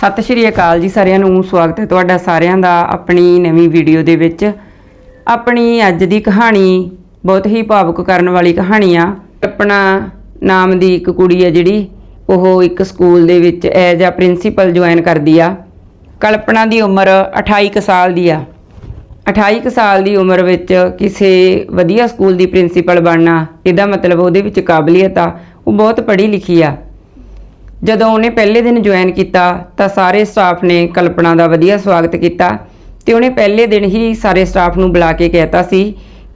ਸਤਿ ਸ਼੍ਰੀ ਅਕਾਲ ਜੀ ਸਾਰਿਆਂ ਨੂੰ, ਸਵਾਗਤ ਹੈ ਤੁਹਾਡਾ ਸਾਰਿਆਂ ਦਾ ਆਪਣੀ ਨਵੀਂ ਵੀਡੀਓ ਦੇ ਵਿੱਚ। ਆਪਣੀ ਅੱਜ ਦੀ ਕਹਾਣੀ ਬਹੁਤ ਹੀ ਭਾਵੁਕ ਕਰਨ ਵਾਲੀ ਕਹਾਣੀ ਆ। ਆਪਣਾ ਨਾਮ ਦੀ ਇੱਕ ਕੁੜੀ ਆ ਜਿਹੜੀ, ਉਹ ਇੱਕ ਸਕੂਲ ਦੇ ਵਿੱਚ ਐਜ਼ ਆ ਪ੍ਰਿੰਸੀਪਲ ਜੁਆਇਨ ਕਰਦੀ ਆ। ਕਲਪਨਾ ਦੀ ਉਮਰ 28 ਕੁ ਸਾਲ ਦੀ ਆ। 28 ਕੁ ਸਾਲ ਦੀ ਉਮਰ ਵਿੱਚ ਕਿਸੇ ਵਧੀਆ ਸਕੂਲ ਦੀ ਪ੍ਰਿੰਸੀਪਲ ਬਣਨਾ, ਇਹਦਾ ਮਤਲਬ ਉਹਦੇ ਵਿੱਚ ਕਾਬਲੀਅਤ ਆ। ਉਹ ਬਹੁਤ ਪੜ੍ਹੀ ਲਿਖੀ ਆ। ਜਦੋਂ ਉਹਨੇ ਪਹਿਲੇ ਦਿਨ ਜੁਆਇਨ ਕੀਤਾ, ਤਾਂ ਸਾਰੇ ਸਟਾਫ ਨੇ ਕਲਪਨਾ ਦਾ ਵਧੀਆ ਸਵਾਗਤ ਕੀਤਾ ਤੇ ਉਹਨੇ ਪਹਿਲੇ ਦਿਨ ਹੀ ਸਾਰੇ ਸਟਾਫ ਨੂੰ ਬੁਲਾ ਕੇ ਕਹਿਤਾ ਸੀ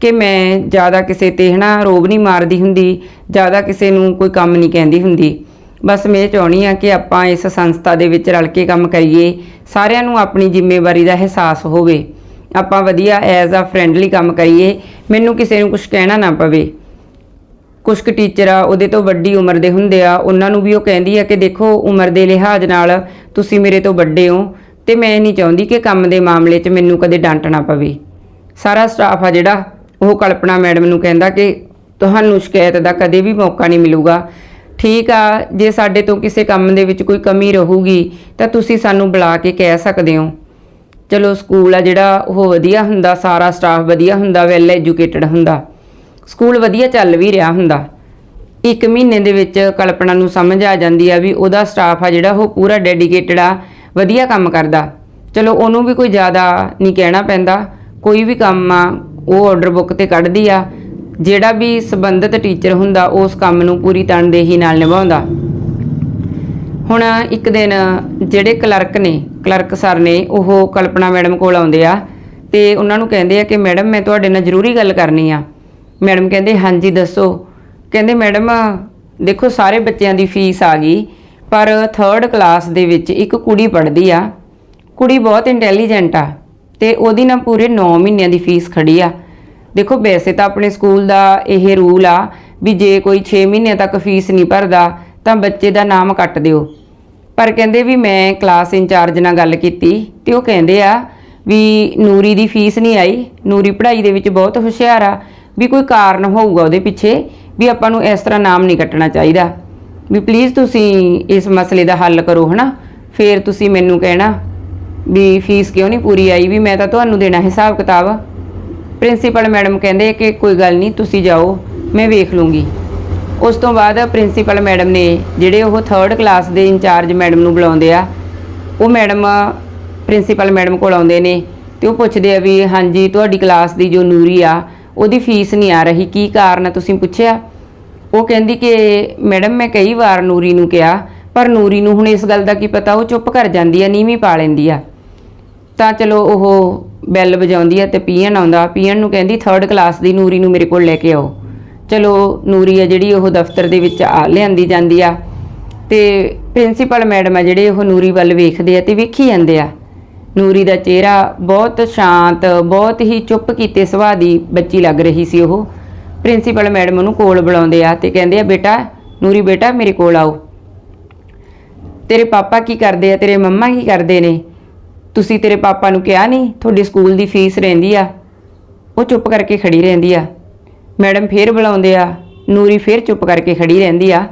ਕਿ ਮੈਂ ਜ਼ਿਆਦਾ ਕਿਸੇ ਤੇ ਹਨਾ ਰੋਬ ਨਹੀਂ ਮਾਰਦੀ ਹੁੰਦੀ, ਜ਼ਿਆਦਾ ਕਿਸੇ ਨੂੰ ਕੋਈ ਕੰਮ ਨਹੀਂ ਕਹਿੰਦੀ ਹੁੰਦੀ। ਬਸ ਮੈਂ ਇਹ ਚਾਹਣੀ ਆ ਕਿ ਆਪਾਂ ਇਸ ਸੰਸਥਾ ਦੇ ਵਿੱਚ ਰਲ ਕੇ ਕੰਮ ਕਰੀਏ, ਸਾਰਿਆਂ ਨੂੰ ਆਪਣੀ ਜ਼ਿੰਮੇਵਾਰੀ ਦਾ ਅਹਿਸਾਸ ਹੋਵੇ। ਆਪਾਂ ਵਧੀਆ ਐਜ਼ ਆ ਫਰੈਂਡਲੀ ਕੰਮ ਕਰੀਏ, ਮੈਨੂੰ ਕਿਸੇ ਨੂੰ ਕੁਝ ਕਹਿਣਾ ਨਾ ਪਵੇ। ਕੁਝ ਕੁ ਟੀਚਰ ਆ, ਉਹਦੇ ਤੋਂ ਵੱਡੀ ਉਮਰ ਦੇ ਹੁੰਦੇ ਆ, ਉਹਨਾਂ ਨੂੰ ਵੀ ਉਹ ਕਹਿੰਦੀ ਆ ਕਿ ਦੇਖੋ ਉਮਰ ਦੇ ਲਿਹਾਜ਼ ਨਾਲ ਤੁਸੀਂ ਮੇਰੇ ਤੋਂ ਵੱਡੇ ਹੋ ਤੇ ਮੈਂ ਨਹੀਂ ਚਾਹੁੰਦੀ ਕਿ ਕੰਮ ਦੇ ਮਾਮਲੇ 'ਚ ਮੈਨੂੰ ਕਦੇ ਡਾਂਟਣਾ ਪਵੇ। ਸਾਰਾ ਸਟਾਫ ਆ ਜਿਹੜਾ, ਉਹ ਕਲਪਨਾ ਮੈਡਮ ਨੂੰ ਕਹਿੰਦਾ ਕਿ ਤੁਹਾਨੂੰ ਸ਼ਿਕਾਇਤ ਦਾ ਕਦੇ ਵੀ ਮੌਕਾ ਨਹੀਂ ਮਿਲੂਗਾ। ਠੀਕ ਆ, ਜੇ ਸਾਡੇ ਤੋਂ ਕਿਸੇ ਕੰਮ ਦੇ ਵਿੱਚ ਕੋਈ ਕਮੀ ਰਹੂਗੀ, ਤਾਂ ਤੁਸੀਂ ਸਾਨੂੰ ਬੁਲਾ ਕੇ ਕਹਿ ਸਕਦੇ ਹੋ। ਚਲੋ ਸਕੂਲ ਆ ਜਿਹੜਾ, ਉਹ ਵਧੀਆ ਹੁੰਦਾ, ਸਾਰਾ ਸਟਾਫ ਵਧੀਆ ਹੁੰਦਾ ਵੈਲ ਐਜੂਕੇਟਡ ਹੁੰਦਾ। ਸਕੂਲ ਵਧੀਆ ਚੱਲ ਵੀ ਰਿਹਾ ਹੁੰਦਾ। ਇੱਕ ਮਹੀਨੇ ਦੇ ਵਿੱਚ ਕਲਪਨਾ ਨੂੰ ਸਮਝ ਆ ਜਾਂਦੀ ਆ ਵੀ ਉਹਦਾ ਸਟਾਫ ਆ ਜਿਹੜਾ ਉਹ ਪੂਰਾ ਡੈਡੀਕੇਟਡ ਆ, ਵਧੀਆ ਕੰਮ ਕਰਦਾ। ਚਲੋ ਉਹਨੂੰ ਵੀ ਕੋਈ ਜ਼ਿਆਦਾ ਨਹੀਂ ਕਹਿਣਾ ਪੈਂਦਾ। ਕੋਈ ਵੀ ਕੰਮ ਆ, ਉਹ ਆਰਡਰ ਬੁੱਕ ਤੇ ਕੱਢਦੀ ਆ। ਜਿਹੜਾ ਵੀ ਸੰਬੰਧਿਤ ਟੀਚਰ ਹੁੰਦਾ, ਉਸ ਕੰਮ ਨੂੰ ਪੂਰੀ ਤਨਦੇਹੀ ਨਾਲ ਨਿਭਾਉਂਦਾ। ਹੁਣ ਇੱਕ ਦਿਨ ਜਿਹੜੇ ਕਲਰਕ ਨੇ ਕਲਰਕ ਸਰ ਨੇ, ਉਹ ਕਲਪਨਾ ਮੈਡਮ ਕੋਲ ਆਉਂਦੇ ਆ ਤੇ ਉਹਨਾਂ ਨੂੰ ਕਹਿੰਦੇ ਆ ਕਿ, ਮੈਡਮ, ਮੈਂ ਤੁਹਾਡੇ ਨਾਲ ਜ਼ਰੂਰੀ ਗੱਲ ਕਰਨੀ ਆ। ਮੈਡਮ ਕਹਿੰਦੇ, ਹਾਂਜੀ, ਦੱਸੋ। ਕਹਿੰਦੇ, ਮੈਡਮ, ਦੇਖੋ, ਸਾਰੇ ਬੱਚਿਆਂ ਦੀ ਫੀਸ ਆ ਗਈ, ਪਰ 3rd ਕਲਾਸ ਦੇ ਵਿੱਚ ਇੱਕ ਕੁੜੀ ਪੜ੍ਹਦੀ ਆ। ਕੁੜੀ ਬਹੁਤ ਇੰਟੈਲੀਜੈਂਟ ਆ ਤੇ ਉਹਦੀ ਨਾ ਪੂਰੇ 9 ਮਹੀਨਿਆਂ ਦੀ ਫੀਸ ਖੜੀ ਆ। ਦੇਖੋ, ਵੈਸੇ ਤਾਂ ਆਪਣੇ ਸਕੂਲ ਦਾ ਇਹ ਰੂਲ ਆ ਵੀ ਜੇ ਕੋਈ 6 ਮਹੀਨਿਆਂ ਤੱਕ ਫੀਸ ਨਹੀਂ ਭਰਦਾ, ਤਾਂ ਬੱਚੇ ਦਾ ਨਾਮ ਕੱਟ ਦਿਓ। ਪਰ ਕਹਿੰਦੇ ਵੀ ਮੈਂ ਕਲਾਸ ਇੰਚਾਰਜ ਨਾਲ ਗੱਲ ਕੀਤੀ ਤੇ ਉਹ ਕਹਿੰਦੇ ਆ ਵੀ ਨੂਰੀ ਦੀ ਫੀਸ ਨਹੀਂ ਆਈ। ਨੂਰੀ ਪੜ੍ਹਾਈ ਦੇ ਵਿੱਚ ਬਹੁਤ ਹੁਸ਼ਿਆਰ ਆ। ਵੀ ਕੋਈ ਕਾਰਨ ਹੋਊਗਾ ਉਹਦੇ ਪਿੱਛੇ ਵੀ ਆਪਾਂ ਨੂੰ ਇਸ ਤਰ੍ਹਾਂ ਨਾਮ ਨਹੀਂ ਕੱਟਣਾ ਚਾਹੀਦਾ। ਵੀ ਪਲੀਜ਼ ਤੁਸੀਂ ਇਸ ਮਸਲੇ ਦਾ ਹੱਲ ਕਰੋ, ਹਨਾ? ਫੇਰ ਤੁਸੀਂ ਮੈਨੂੰ ਕਹਿਣਾ ਵੀ ਫੀਸ ਕਿਉਂ ਨਹੀਂ ਪੂਰੀ ਆਈ? ਵੀ ਮੈਂ ਤਾਂ ਤੁਹਾਨੂੰ ਦੇਣਾ ਹਿਸਾਬ ਕਿਤਾਬ। ਪ੍ਰਿੰਸੀਪਲ ਮੈਡਮ ਕਹਿੰਦੇ ਕਿ ਕੋਈ ਗੱਲ ਨਹੀਂ, ਤੁਸੀਂ ਜਾਓ, ਮੈਂ ਵੇਖ ਲੂੰਗੀ। ਉਸ ਤੋਂ ਬਾਅਦ ਪ੍ਰਿੰਸੀਪਲ ਮੈਡਮ ਨੇ ਜਿਹੜੇ ਉਹ 3rd ਕਲਾਸ ਦੇ ਇੰਚਾਰਜ ਮੈਡਮ ਨੂੰ ਬੁਲਾਉਂਦੇ ਆ, ਉਹ ਮੈਡਮ ਪ੍ਰਿੰਸੀਪਲ ਮੈਡਮ ਕੋਲ ਆਉਂਦੇ ਨੇ ਤੇ ਉਹ ਪੁੱਛਦੇ ਆ ਵੀ ਹਾਂਜੀ, ਤੁਹਾਡੀ ਕਲਾਸ ਦੀ ਜੋ ਨੂਰੀ ਆ ਉਹਦੀ ਫੀਸ ਨਹੀਂ ਆ ਰਹੀ, ਕੀ ਕਾਰਨ ਆ ਤੁਸੀਂ ਪੁੱਛਿਆ? ਉਹ ਕਹਿੰਦੀ ਕਿ ਮੈਡਮ, ਮੈਂ ਕਈ ਵਾਰ ਨੂਰੀ ਨੂੰ ਕਿਹਾ, ਪਰ ਨੂਰੀ ਨੂੰ ਹੁਣ ਇਸ ਗੱਲ ਦਾ ਕੀ ਪਤਾ, ਉਹ ਚੁੱਪ ਕਰ ਜਾਂਦੀ ਆ, ਨੀਵੀਂ ਪਾ ਲੈਂਦੀ ਆ। ਤਾਂ ਚਲੋ ਉਹ ਬੈਲ ਵਜਾਉਂਦੀ ਆ ਤੇ ਪੀਐਨ ਆਉਂਦਾ, ਪੀਐਨ ਨੂੰ ਕਹਿੰਦੀ 3rd ਕਲਾਸ ਦੀ ਨੂਰੀ ਨੂੰ ਮੇਰੇ ਕੋਲ ਲੈ ਕੇ ਆਓ। ਚਲੋ ਨੂਰੀ ਆ ਜਿਹੜੀ, ਉਹ ਦਫ਼ਤਰ ਦੇ ਵਿੱਚ ਆ ਲਿਆਂਦੀ ਜਾਂਦੀ ਆ। ਤੇ ਪ੍ਰਿੰਸੀਪਲ ਮੈਡਮ ਆ ਜਿਹੜੇ, ਉਹ ਨੂਰੀ ਵੱਲ ਵੇਖਦੇ ਆ ਤੇ ਵੇਖੀ ਜਾਂਦੇ ਆ। ਨੂਰੀ ਦਾ ਚਿਹਰਾ ਬਹੁਤ ਸ਼ਾਂਤ, ਬਹੁਤ ਹੀ ਚੁੱਪ ਕੀਤੇ ਸੁਭਾਅ ਦੀ ਬੱਚੀ ਲੱਗ ਰਹੀ ਸੀ ਉਹ। ਪ੍ਰਿੰਸੀਪਲ ਮੈਡਮ ਉਹਨੂੰ ਕੋਲ ਬੁਲਾਉਂਦੇ ਆ ਤੇ ਕਹਿੰਦੇ ਆ, ਬੇਟਾ, ਨੂਰੀ ਬੇਟਾ, ਮੇਰੇ ਕੋਲ ਆਓ। ਤੇਰੇ ਪਾਪਾ ਕੀ ਕਰਦੇ ਆ? ਤੇਰੇ ਮੰਮਾ ਕੀ ਕਰਦੇ ਨੇ? ਤੁਸੀਂ ਤੇਰੇ ਪਾਪਾ ਨੂੰ ਕਿਹਾ ਨਹੀਂ, ਤੁਹਾਡੇ ਸਕੂਲ ਦੀ ਫੀਸ ਰਹਿੰਦੀ ਆ। ਉਹ ਚੁੱਪ ਕਰਕੇ ਖੜੀ ਰਹਿੰਦੀ ਆ। ਮੈਡਮ ਫੇਰ ਬੁਲਾਉਂਦੇ ਆ, ਨੂਰੀ ਫੇਰ ਚੁੱਪ ਕਰਕੇ ਖੜੀ ਰਹਿੰਦੀ ਆ।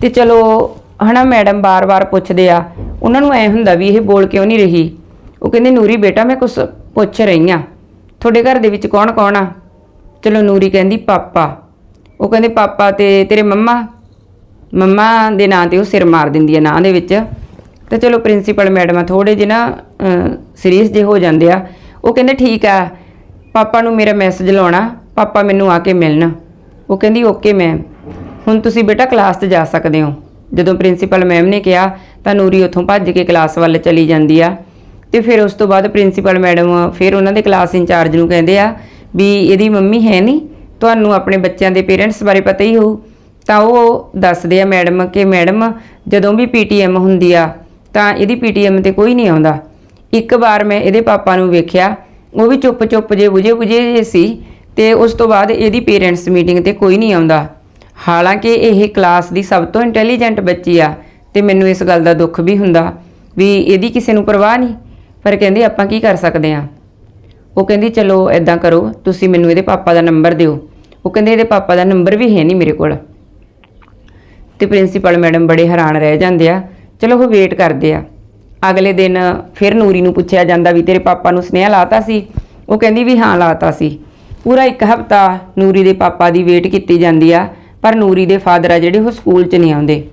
ਤੇ ਚਲੋ, ਹਨਾ ਮੈਡਮ ਬਾਰ-ਬਾਰ ਪੁੱਛਦੇ ਆ। ਉਹਨਾਂ ਨੂੰ ਐ ਹੁੰਦਾ ਵੀ ਇਹ ਬੋਲ ਕਿਉਂ ਨਹੀਂ ਰਹੀ? ਉਹ ਕਹਿੰਦੇ, ਨੂਰੀ ਬੇਟਾ, ਮੈਂ ਕੁਝ ਪੁੱਛ ਰਹੀ ਆ ਤੁਹਾਡੇ ਘਰ ਦੇ ਵਿੱਚ ਕੌਣ ਕੌਣ ਆ? ਚਲੋ, ਨੂਰੀ ਕਹਿੰਦੀ, ਪਾਪਾ। ਉਹ ਕਹਿੰਦੇ, ਪਾਪਾ ਤੇ ਤੇਰੇ ਮੰਮਾ। ਮੰਮਾ ਦੇ ਨਾਂ ਤੇ ਉਹ ਸਿਰ ਮਾਰ ਦਿੰਦੀ ਹੈ ਨਾਂ ਦੇ ਵਿੱਚ। ਤੇ ਚਲੋ, ਪ੍ਰਿੰਸੀਪਲ ਮੈਡਮ ਆ ਥੋੜੇ ਜਿਹੇ ਨਾ ਸੀਰੀਅਸ ਜੇ ਹੋ ਜਾਂਦੇ ਆ। ਉਹ ਕਹਿੰਦੇ, ਠੀਕ ਆ, ਪਾਪਾ ਨੂੰ ਮੇਰਾ ਮੈਸੇਜ ਲਾਉਣਾ, ਪਾਪਾ ਮੈਨੂੰ ਆ ਕੇ ਮਿਲਣ। ਉਹ ਕਹਿੰਦੀ ਓਕੇ ਮੈਮ ਹੁਣ ਤੁਸੀਂ ਬੇਟਾ ਕਲਾਸ 'ਚ ਜਾ ਸਕਦੇ ਹੋ। ਜਦੋਂ ਪ੍ਰਿੰਸੀਪਲ ਮੈਮ ਨੇ ਕਿਹਾ, ਤਾਂ ਨੂਰੀ ਉੱਥੋਂ ਭੱਜ ਕੇ ਕਲਾਸ ਵੱਲ ਚਲੀ ਜਾਂਦੀ ਆ। ਤੇ ਫਿਰ ਉਸ ਤੋਂ ਬਾਅਦ ਪ੍ਰਿੰਸੀਪਲ ਮੈਡਮ ਫਿਰ ਉਹਨਾਂ ਦੇ ਕਲਾਸ ਇੰਚਾਰਜ ਨੂੰ ਕਹਿੰਦੇ ਆ ਵੀ ਇਹਦੀ ਮੰਮੀ ਹੈ ਨਹੀਂ, ਤੁਹਾਨੂੰ ਆਪਣੇ ਬੱਚਿਆਂ ਦੇ ਪੇਰੈਂਟਸ ਬਾਰੇ ਪਤਾ ਹੀ ਹੋਊ। ਤਾਂ ਉਹ ਦੱਸਦੇ ਆ ਮੈਡਮ ਕਿ ਮੈਡਮ, ਜਦੋਂ ਵੀ ਪੀਟੀਐਮ ਹੁੰਦੀ ਆ, ਤਾਂ ਇਹਦੀ ਪੀਟੀਐਮ ਤੇ ਕੋਈ ਨਹੀਂ ਆਉਂਦਾ। ਇੱਕ ਵਾਰ ਮੈਂ ਇਹਦੇ ਪਾਪਾ ਨੂੰ ਵੇਖਿਆ, ਉਹ ਵੀ ਚੁੱਪ-ਚੁੱਪ ਜੇ ਬੁਝੇ-ਬੁਝੇ ਜੇ ਸੀ ਤੇ ਉਸ ਤੋਂ ਬਾਅਦ ਇਹਦੀ ਪੇਰੈਂਟਸ ਮੀਟਿੰਗ ਤੇ ਕੋਈ ਨਹੀਂ ਆਉਂਦਾ। ਹਾਲਾਂਕਿ ਇਹ ਕਲਾਸ ਦੀ ਸਭ ਤੋਂ ਇੰਟੈਲੀਜੈਂਟ ਬੱਚੀ ਆ ਤੇ ਮੈਨੂੰ ਇਸ ਗੱਲ ਦਾ ਦੁੱਖ ਵੀ ਹੁੰਦਾ ਵੀ ਇਹਦੀ ਕਿਸੇ ਨੂੰ ਪਰਵਾਹ ਨਹੀਂ। ਪਰ ਕਹਿੰਦੀ ਆਪਾਂ ਕੀ ਕਰ ਸਕਦੇ ਆ ਉਹ ਕਹਿੰਦੀ, ਚਲੋ ਐਦਾਂ ਕਰੋ, ਤੁਸੀਂ ਮੈਨੂੰ ਇਹਦੇ ਪਾਪਾ ਦਾ ਨੰਬਰ ਦਿਓ। ਉਹ ਕਹਿੰਦੇ, ਇਹਦੇ ਪਾਪਾ ਦਾ ਨੰਬਰ ਵੀ ਹੈ ਨਹੀਂ ਮੇਰੇ ਕੋਲ। ਤੇ ਪ੍ਰਿੰਸੀਪਲ ਮੈਡਮ ਬੜੇ ਹੈਰਾਨ ਰਹਿ ਜਾਂਦੇ ਆ। ਚਲੋ, ਉਹ ਵੇਟ ਕਰਦੇ ਆ। ਅਗਲੇ ਦਿਨ ਫਿਰ ਨੂਰੀ ਨੂੰ ਪੁੱਛਿਆ ਜਾਂਦਾ ਵੀ ਤੇਰੇ ਪਾਪਾ ਨੂੰ ਸੁਨੇਹਾ ਲਾਤਾ ਸੀ? ਉਹ ਕਹਿੰਦੀ ਵੀ ਹਾਂ, ਲਾਤਾ ਸੀ। ਪੂਰਾ ਇੱਕ ਹਫਤਾ ਨੂਰੀ ਦੇ ਪਾਪਾ ਦੀ ਵੇਟ ਕੀਤੀ ਜਾਂਦੀ ਆ, ਪਰ ਨੂਰੀ ਦੇ ਫਾਦਰ ਆ ਜਿਹੜੇ ਉਹ ਸਕੂਲ 'ਚ ਨਹੀਂ ਆਉਂਦੇ।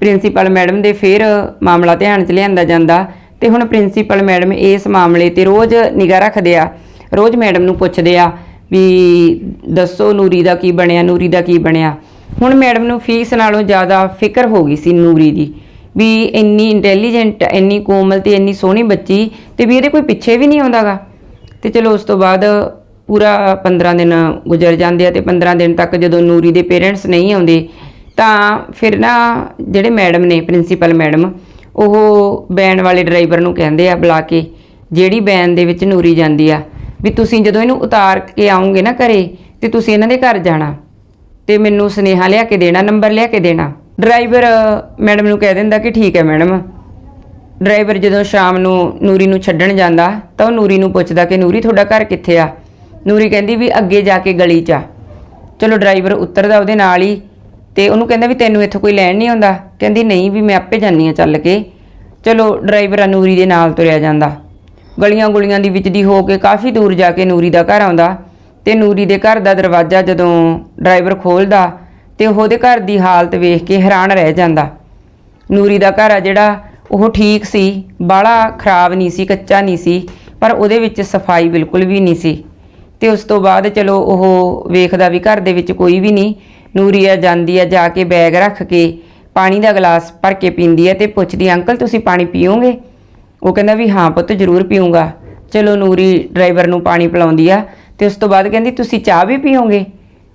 ਪ੍ਰਿੰਸੀਪਲ ਮੈਡਮ ਦੇ ਫਿਰ ਮਾਮਲਾ ਧਿਆਨ 'ਚ ਲਿਆਂਦਾ ਜਾਂਦਾ ਤੇ ਹੁਣ ਪ੍ਰਿੰਸੀਪਲ ਮੈਡਮ ਇਸ ਮਾਮਲੇ ਤੇ ਰੋਜ਼ ਨਿਗਾਹ ਰੱਖਦੇ ਆ, ਰੋਜ਼ ਮੈਡਮ ਨੂੰ ਪੁੱਛਦੇ ਆ ਵੀ ਦੱਸੋ ਨੂਰੀ ਦਾ ਕੀ ਬਣਿਆ, ਨੂਰੀ ਦਾ ਕੀ ਬਣਿਆ। ਹੁਣ ਮੈਡਮ ਨੂੰ ਫੀਸ ਨਾਲੋਂ ਜ਼ਿਆਦਾ ਫਿਕਰ ਹੋ ਗਈ ਸੀ ਨੂਰੀ ਦੀ ਵੀ ਇੰਨੀ ਇੰਟੈਲੀਜੈਂਟ ਇੰਨੀ ਕੋਮਲ ਤੇ ਇੰਨੀ ਸੋਹਣੀ ਬੱਚੀ ਤੇ ਵੀ ਇਹਦੇ ਕੋਈ ਪਿੱਛੇ ਵੀ ਨਹੀਂ ਆਉਂਦਾਗਾ। ਤੇ ਚਲੋ ਉਸ ਤੋਂ ਬਾਅਦ ਪੂਰਾ 15 ਦਿਨ ਗੁਜ਼ਰ ਜਾਂਦੇ ਆ ਤੇ 15 ਦਿਨ ਤੱਕ ਜਦੋਂ ਨੂਰੀ ਦੇ ਪੇਰੈਂਟਸ ਨਹੀਂ ਆਉਂਦੇ ਤਾਂ ਫਿਰ ਨਾ ਜਿਹੜੇ ਮੈਡਮ ਨੇ, ਪ੍ਰਿੰਸੀਪਲ ਮੈਡਮ ਉਹ ਬੈਨ ਵਾਲੇ ਡਰਾਈਵਰ ਨੂੰ ਕਹਿੰਦੇ ਆ ਬੁਲਾ ਕੇ, ਜਿਹੜੀ ਬੈਨ ਦੇ ਵਿੱਚ ਨੂਰੀ ਜਾਂਦੀ ਆ, ਵੀ ਤੁਸੀਂ ਜਦੋਂ ਇਹਨੂੰ ਉਤਾਰ ਕੇ ਆਉਂਗੇ ਨਾ ਘਰੇ, ਤੇ ਤੁਸੀਂ ਇਹਨਾਂ ਦੇ ਘਰ ਜਾਣਾ, ਤੇ ਮੈਨੂੰ ਸੁਨੇਹਾ ਲਿਆ ਕੇ ਦੇਣਾ, ਨੰਬਰ ਲਿਆ ਕੇ ਦੇਣਾ। ਡਰਾਈਵਰ, ਮੈਡਮ ਨੂੰ ਕਹਿ ਦਿੰਦਾ ਕਿ ਠੀਕ ਹੈ ਮੈਡਮ। ਡਰਾਈਵਰ ਜਦੋਂ ਸ਼ਾਮ ਨੂੰ ਨੂਰੀ ਨੂੰ ਛੱਡਣ ਜਾਂਦਾ, ਤਾਂ ਉਹ ਨੂਰੀ ਨੂੰ ਪੁੱਛਦਾ ਕਿ ਨੂਰੀ, ਤੁਹਾਡਾ ਘਰ ਕਿੱਥੇ ਆ? ਨੂਰੀ ਕਹਿੰਦੀ ਵੀ ਅੱਗੇ ਜਾ ਕੇ ਗਲੀ 'ਚ ਆ। ਚਲੋ ਡਰਾਈਵਰ ਉਤਰਦਾ ਉਹਦੇ ਨਾਲ ਹੀ ਤੇ ਉਹਨੂੰ ਕਹਿੰਦਾ ਵੀ ਤੈਨੂੰ ਇੱਥੋਂ ਕੋਈ ਲੈਣ ਨਹੀਂ ਆਉਂਦਾ। ਕਹਿੰਦੀ, ਨਹੀਂ ਵੀ ਮੈਂ ਆਪੇ ਜਾਨੀ ਆ ਚੱਲ ਕੇ। ਚਲੋ, ਡਰਾਈਵਰ ਨੂਰੀ ਦੇ ਨਾਲ ਤੁਰਿਆ ਜਾਂਦਾ। ਗਲੀਆਂ ਗੁਲੀਆਂ ਦੀ ਵਿੱਚ ਦੀ ਹੋ ਕੇ ਕਾਫੀ ਦੂਰ ਜਾ ਕੇ ਨੂਰੀ ਦਾ ਘਰ ਆਉਂਦਾ ਤੇ ਨੂਰੀ ਦੇ ਘਰ ਦਾ ਦਰਵਾਜ਼ਾ ਜਦੋਂ ਡਰਾਈਵਰ ਖੋਲਦਾ ਤੇ ਉਹਦੇ ਘਰ ਦੀ ਹਾਲਤ ਵੇਖ ਕੇ ਹੈਰਾਨ ਰਹਿ ਜਾਂਦਾ। ਨੂਰੀ ਦਾ ਘਰ ਆ ਜਿਹੜਾ, ਉਹ ਠੀਕ ਸੀ, ਬਾਹਲਾ ਖਰਾਬ ਨਹੀਂ ਸੀ, ਕੱਚਾ ਨਹੀਂ ਸੀ, ਪਰ ਉਹਦੇ ਵਿੱਚ ਸਫ਼ਾਈ ਬਿਲਕੁਲ ਵੀ ਨਹੀਂ ਸੀ। ਤੇ ਉਸ ਤੋਂ ਬਾਅਦ ਚਲੋ ਉਹ ਵੇਖਦਾ ਵੀ ਘਰ ਦੇ ਵਿੱਚ ਕੋਈ ਵੀ ਨਹੀਂ ਨੂਰੀ ਆ ਜਾਂਦੀ ਆ, ਜਾ ਕੇ ਬੈਗ ਰੱਖ ਕੇ ਪਾਣੀ ਦਾ ਗਲਾਸ ਭਰ ਕੇ ਪੀਂਦੀ ਹੈ ਤੇ ਪੁੱਛਦੀ ਅੰਕਲ ਤੁਸੀਂ ਪਾਣੀ ਪੀਓਗੇ? ਉਹ ਕਹਿੰਦਾ ਵੀ ਹਾਂ ਪੁੱਤ, ਜ਼ਰੂਰ ਪੀਉਂਗਾ ਚਲੋ ਨੂਰੀ ਡਰਾਈਵਰ ਨੂੰ ਪਾਣੀ ਪਿਲਾਉਂਦੀ ਆ ਤੇ ਉਸ ਤੋਂ ਬਾਅਦ ਕਹਿੰਦੀ, ਤੁਸੀਂ ਚਾਹ ਵੀ ਪੀਓਗੇ?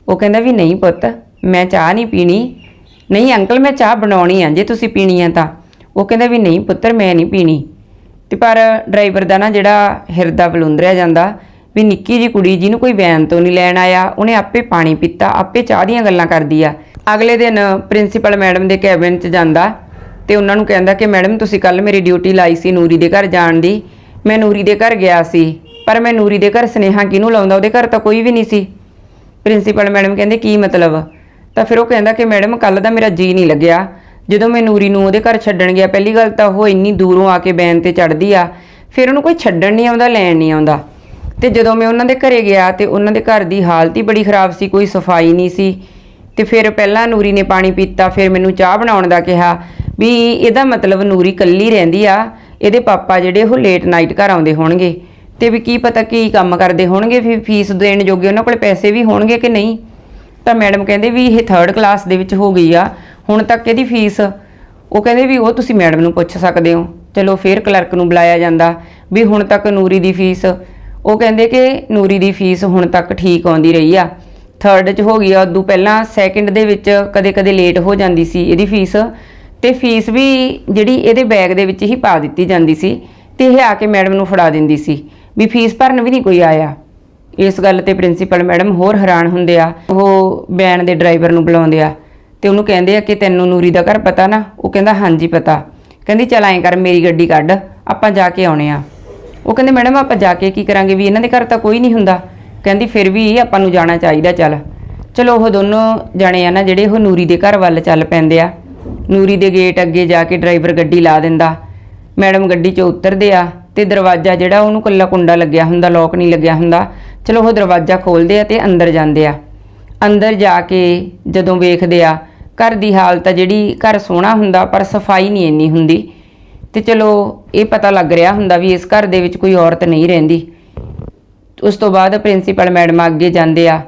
ਉਹ ਕਹਿੰਦਾ ਵੀ ਨਹੀਂ ਪੁੱਤ, ਮੈਂ ਚਾਹ ਨਹੀਂ ਪੀਣੀ। ਨਹੀਂ ਅੰਕਲ, ਮੈਂ ਚਾਹ ਬਣਾਉਣੀ ਆ, ਜੇ ਤੁਸੀਂ ਪੀਣੀ ਆ ਤਾਂ। ਉਹ ਕਹਿੰਦਾ ਵੀ ਨਹੀਂ ਪੁੱਤਰ, ਮੈਂ ਨਹੀਂ ਪੀਣੀ। ਤੇ ਪਰ ਡਰਾਈਵਰ ਦਾ ਨਾ ਜਿਹੜਾ ਹਿਰਦਾ ਬਲੁੰਦਰਿਆ ਜਾਂਦਾ ਵੀ ਨਿੱਕੀ ਜੀ ਕੁੜੀ ਜਿਹਨੂੰ ਕੋਈ ਵੈਨ ਤੋਂ ਨਹੀਂ ਲੈਣ ਆਇਆ, ਉਹਨੇ ਆਪੇ ਪਾਣੀ ਪੀਤਾ, ਆਪੇ ਚਾਹ ਦੀਆਂ ਗੱਲਾਂ ਕਰਦੀ ਆ। ਅਗਲੇ ਦਿਨ ਪ੍ਰਿੰਸੀਪਲ ਮੈਡਮ ਦੇ ਕੈਬਿਨ 'ਚ ਜਾਂਦਾ ਤੇ ਉਹਨਾਂ ਨੂੰ ਕਹਿੰਦਾ ਕਿ ਮੈਡਮ, ਤੁਸੀਂ ਕੱਲ ਮੇਰੀ ਡਿਊਟੀ ਲਾਈ ਸੀ ਨੂਰੀ ਦੇ ਘਰ ਜਾਣ ਦੀ। ਮੈਂ ਨੂਰੀ ਦੇ ਘਰ ਗਿਆ ਸੀ, ਪਰ ਮੈਂ ਨੂਰੀ ਦੇ ਘਰ ਸਨੇਹਾ ਕਿਹਨੂੰ ਲਾਉਂਦਾ? ਉਹਦੇ ਘਰ ਤਾਂ ਕੋਈ ਵੀ ਨਹੀਂ ਸੀ। ਪ੍ਰਿੰਸੀਪਲ ਮੈਡਮ ਕਹਿੰਦੇ, ਕੀ ਮਤਲਬ? ਤਾਂ ਫਿਰ ਉਹ ਕਹਿੰਦਾ ਕਿ ਮੈਡਮ ਕੱਲ ਦਾ ਮੇਰਾ ਜੀ ਨਹੀਂ ਲੱਗਿਆ। ਜਦੋਂ ਮੈਂ ਨੂਰੀ ਨੂੰ ਉਹਦੇ ਘਰ ਛੱਡਣ ਗਿਆ, ਪਹਿਲੀ ਗੱਲ ਤਾਂ ਉਹ ਇੰਨੀ ਦੂਰੋਂ ਆ ਕੇ ਬੈਨ ਤੇ ਚੜਦੀ ਆ, ਫਿਰ ਉਹਨੂੰ ਕੋਈ ਛੱਡਣ ਨਹੀਂ ਆਉਂਦਾ, ਲੈਣ ਨਹੀਂ ਆਉਂਦਾ। ਤੇ ਜਦੋਂ ਮੈਂ ਉਹਨਾਂ ਦੇ ਘਰੇ ਗਿਆ ਤੇ ਉਹਨਾਂ ਦੇ ਘਰ ਦੀ ਹਾਲਤ ਹੀ ਬੜੀ ਖਰਾਬ ਸੀ, ਕੋਈ ਸਫ਼ਾਈ ਨਹੀਂ ਸੀ। ਤੇ ਫਿਰ ਪਹਿਲਾਂ ਨੂਰੀ ਨੇ ਪਾਣੀ ਪੀਤਾ, ਫਿਰ ਮੈਨੂੰ ਚਾਹ ਬਣਾਉਣ ਦਾ ਕਿਹਾ ਵੀ ਇਹਦਾ ਮਤਲਬ ਨੂਰੀ ਕੱਲੀ ਰਹਿੰਦੀ ਆ, ਇਹਦੇ ਪਾਪਾ ਜਿਹੜੇ ਉਹ ਲੇਟ ਨਾਈਟ ਘਰ ਆਉਂਦੇ ਹੋਣਗੇ। ਤੇ ਵੀ ਕੀ ਪਤਾ ਕੀ ਕੰਮ ਕਰਦੇ ਹੋਣਗੇ ਫਿਰ ਫੀਸ ਦੇਣ ਜੋਗੇ ਉਹਨਾਂ ਕੋਲ ਪੈਸੇ ਵੀ ਹੋਣਗੇ ਕਿ ਨਹੀਂ? ਤਾਂ ਮੈਡਮ ਕਹਿੰਦੇ ਵੀ ਇਹ 3rd ਕਲਾਸ ਦੇ ਵਿੱਚ ਹੋ ਗਈ ਆ, ਹੁਣ ਤੱਕ ਇਹਦੀ ਫੀਸ, ਉਹ ਕਹਿੰਦੇ ਵੀ ਉਹ ਤੁਸੀਂ ਮੈਡਮ ਨੂੰ ਪੁੱਛ ਸਕਦੇ ਹੋ। ਚਲੋ ਫਿਰ ਕਲਰਕ ਨੂੰ ਬੁਲਾਇਆ ਜਾਂਦਾ ਵੀ ਹੁਣ ਤੱਕ ਨੂਰੀ ਦੀ ਫੀਸ ਉਹ ਕਹਿੰਦੇ ਕਿ ਨੂਰੀ ਦੀ ਫੀਸ ਹੁਣ ਤੱਕ ਠੀਕ ਆਉਂਦੀ ਰਹੀ ਆ। ਥਰਡ ਚ ਹੋ ਗਈ ਆ, ਉਦੋਂ ਪਹਿਲਾਂ ਸੈਕਿੰਡ ਦੇ ਵਿੱਚ ਕਦੇ-ਕਦੇ ਲੇਟ ਹੋ ਜਾਂਦੀ ਸੀ ਇਹਦੀ ਫੀਸ ਤੇ ਫੀਸ ਵੀ ਜਿਹੜੀ ਇਹਦੇ ਬੈਗ ਦੇ ਵਿੱਚ ਹੀ ਪਾ ਦਿੱਤੀ ਜਾਂਦੀ ਸੀ ਤੇ ਇਹ ਆ ਕੇ ਮੈਡਮ ਨੂੰ ਫੜਾ ਦਿੰਦੀ ਸੀ ਵੀ ਫੀਸ ਭਰਨ ਵੀ ਨਹੀਂ ਕੋਈ ਆਇਆ। ਇਸ ਗੱਲ ਤੇ ਪ੍ਰਿੰਸੀਪਲ ਮੈਡਮ ਹੋਰ ਹੈਰਾਨ ਹੁੰਦੇ ਆ। ਉਹ ਬੈਨ ਦੇ ਡਰਾਈਵਰ ਨੂੰ ਬੁਲਾਉਂਦੇ ਆ ਤੇ ਉਹਨੂੰ ਕਹਿੰਦੇ ਆ ਕਿ ਤੈਨੂੰ ਨੂਰੀ ਦਾ ਘਰ ਪਤਾ ਨਾ? ਉਹ ਕਹਿੰਦਾ, ਹਾਂਜੀ, ਪਤਾ। ਕਹਿੰਦੀ, ਚਲ ਐਂ ਕਰ, ਮੇਰੀ ਗੱਡੀ ਕੱਢ, ਆਪਾਂ ਜਾ ਕੇ ਆਉਣੇ ਆ। ਉਹ ਕਹਿੰਦੇ, ਮੈਡਮ, ਆਪਾਂ ਜਾ ਕੇ ਕੀ ਕਰਾਂਗੇ? ਵੀ ਇਹਨਾਂ ਦੇ ਘਰ ਤਾਂ ਕੋਈ ਨਹੀਂ ਹੁੰਦਾ। ਕਹਿੰਦੀ, ਫਿਰ ਵੀ ਆਪਾਂ ਨੂੰ ਜਾਣਾ ਚਾਹੀਦਾ, ਚੱਲ। ਚਲੋ, ਉਹ ਦੋਨੋਂ ਜਾਣੇ ਆ ਨਾ, ਜਿਹੜੇ ਉਹ ਨੂਰੀ ਦੇ ਘਰ ਵੱਲ ਚੱਲ ਪੈਂਦੇ ਆ। ਨੂਰੀ ਦੇ ਗੇਟ ਅੱਗੇ ਜਾ ਕੇ ਡਰਾਈਵਰ ਗੱਡੀ ਲਾ ਦਿੰਦਾ। ਮੈਡਮ ਗੱਡੀ 'ਚੋਂ ਉਤਰਦੇ ਆ ਤੇ ਦਰਵਾਜ਼ਾ ਜਿਹੜਾ, ਉਹਨੂੰ ਕੱਲਾ ਕੁੰਡਾ ਲੱਗਿਆ ਹੁੰਦਾ ਲੋਕ ਨਹੀਂ ਲੱਗਿਆ ਹੁੰਦਾ। ਚਲੋ, ਉਹ ਦਰਵਾਜ਼ਾ ਖੋਲਦੇ ਆ ਤੇ ਅੰਦਰ ਜਾਂਦੇ ਆ। ਅੰਦਰ ਜਾ ਕੇ ਜਦੋਂ ਵੇਖਦੇ ਆ, ਘਰ ਦੀ ਹਾਲਤ ਆ ਜਿਹੜੀ, ਘਰ ਸੋਹਣਾ ਹੁੰਦਾ, ਪਰ ਸਫ਼ਾਈ ਨਹੀਂ ਇੰਨੀ ਹੁੰਦੀ। ਤੇ ਚਲੋ, ਇਹ ਪਤਾ ਲੱਗ ਰਿਹਾ ਹੁੰਦਾ ਵੀ ਇਸ ਘਰ ਦੇ ਵਿੱਚ ਕੋਈ ਔਰਤ ਨਹੀਂ ਰਹਿੰਦੀ। ਉਸ ਤੋਂ ਬਾਅਦ ਪ੍ਰਿੰਸੀਪਲ ਮੈਡਮ ਅੱਗੇ ਜਾਂਦੇ ਆ,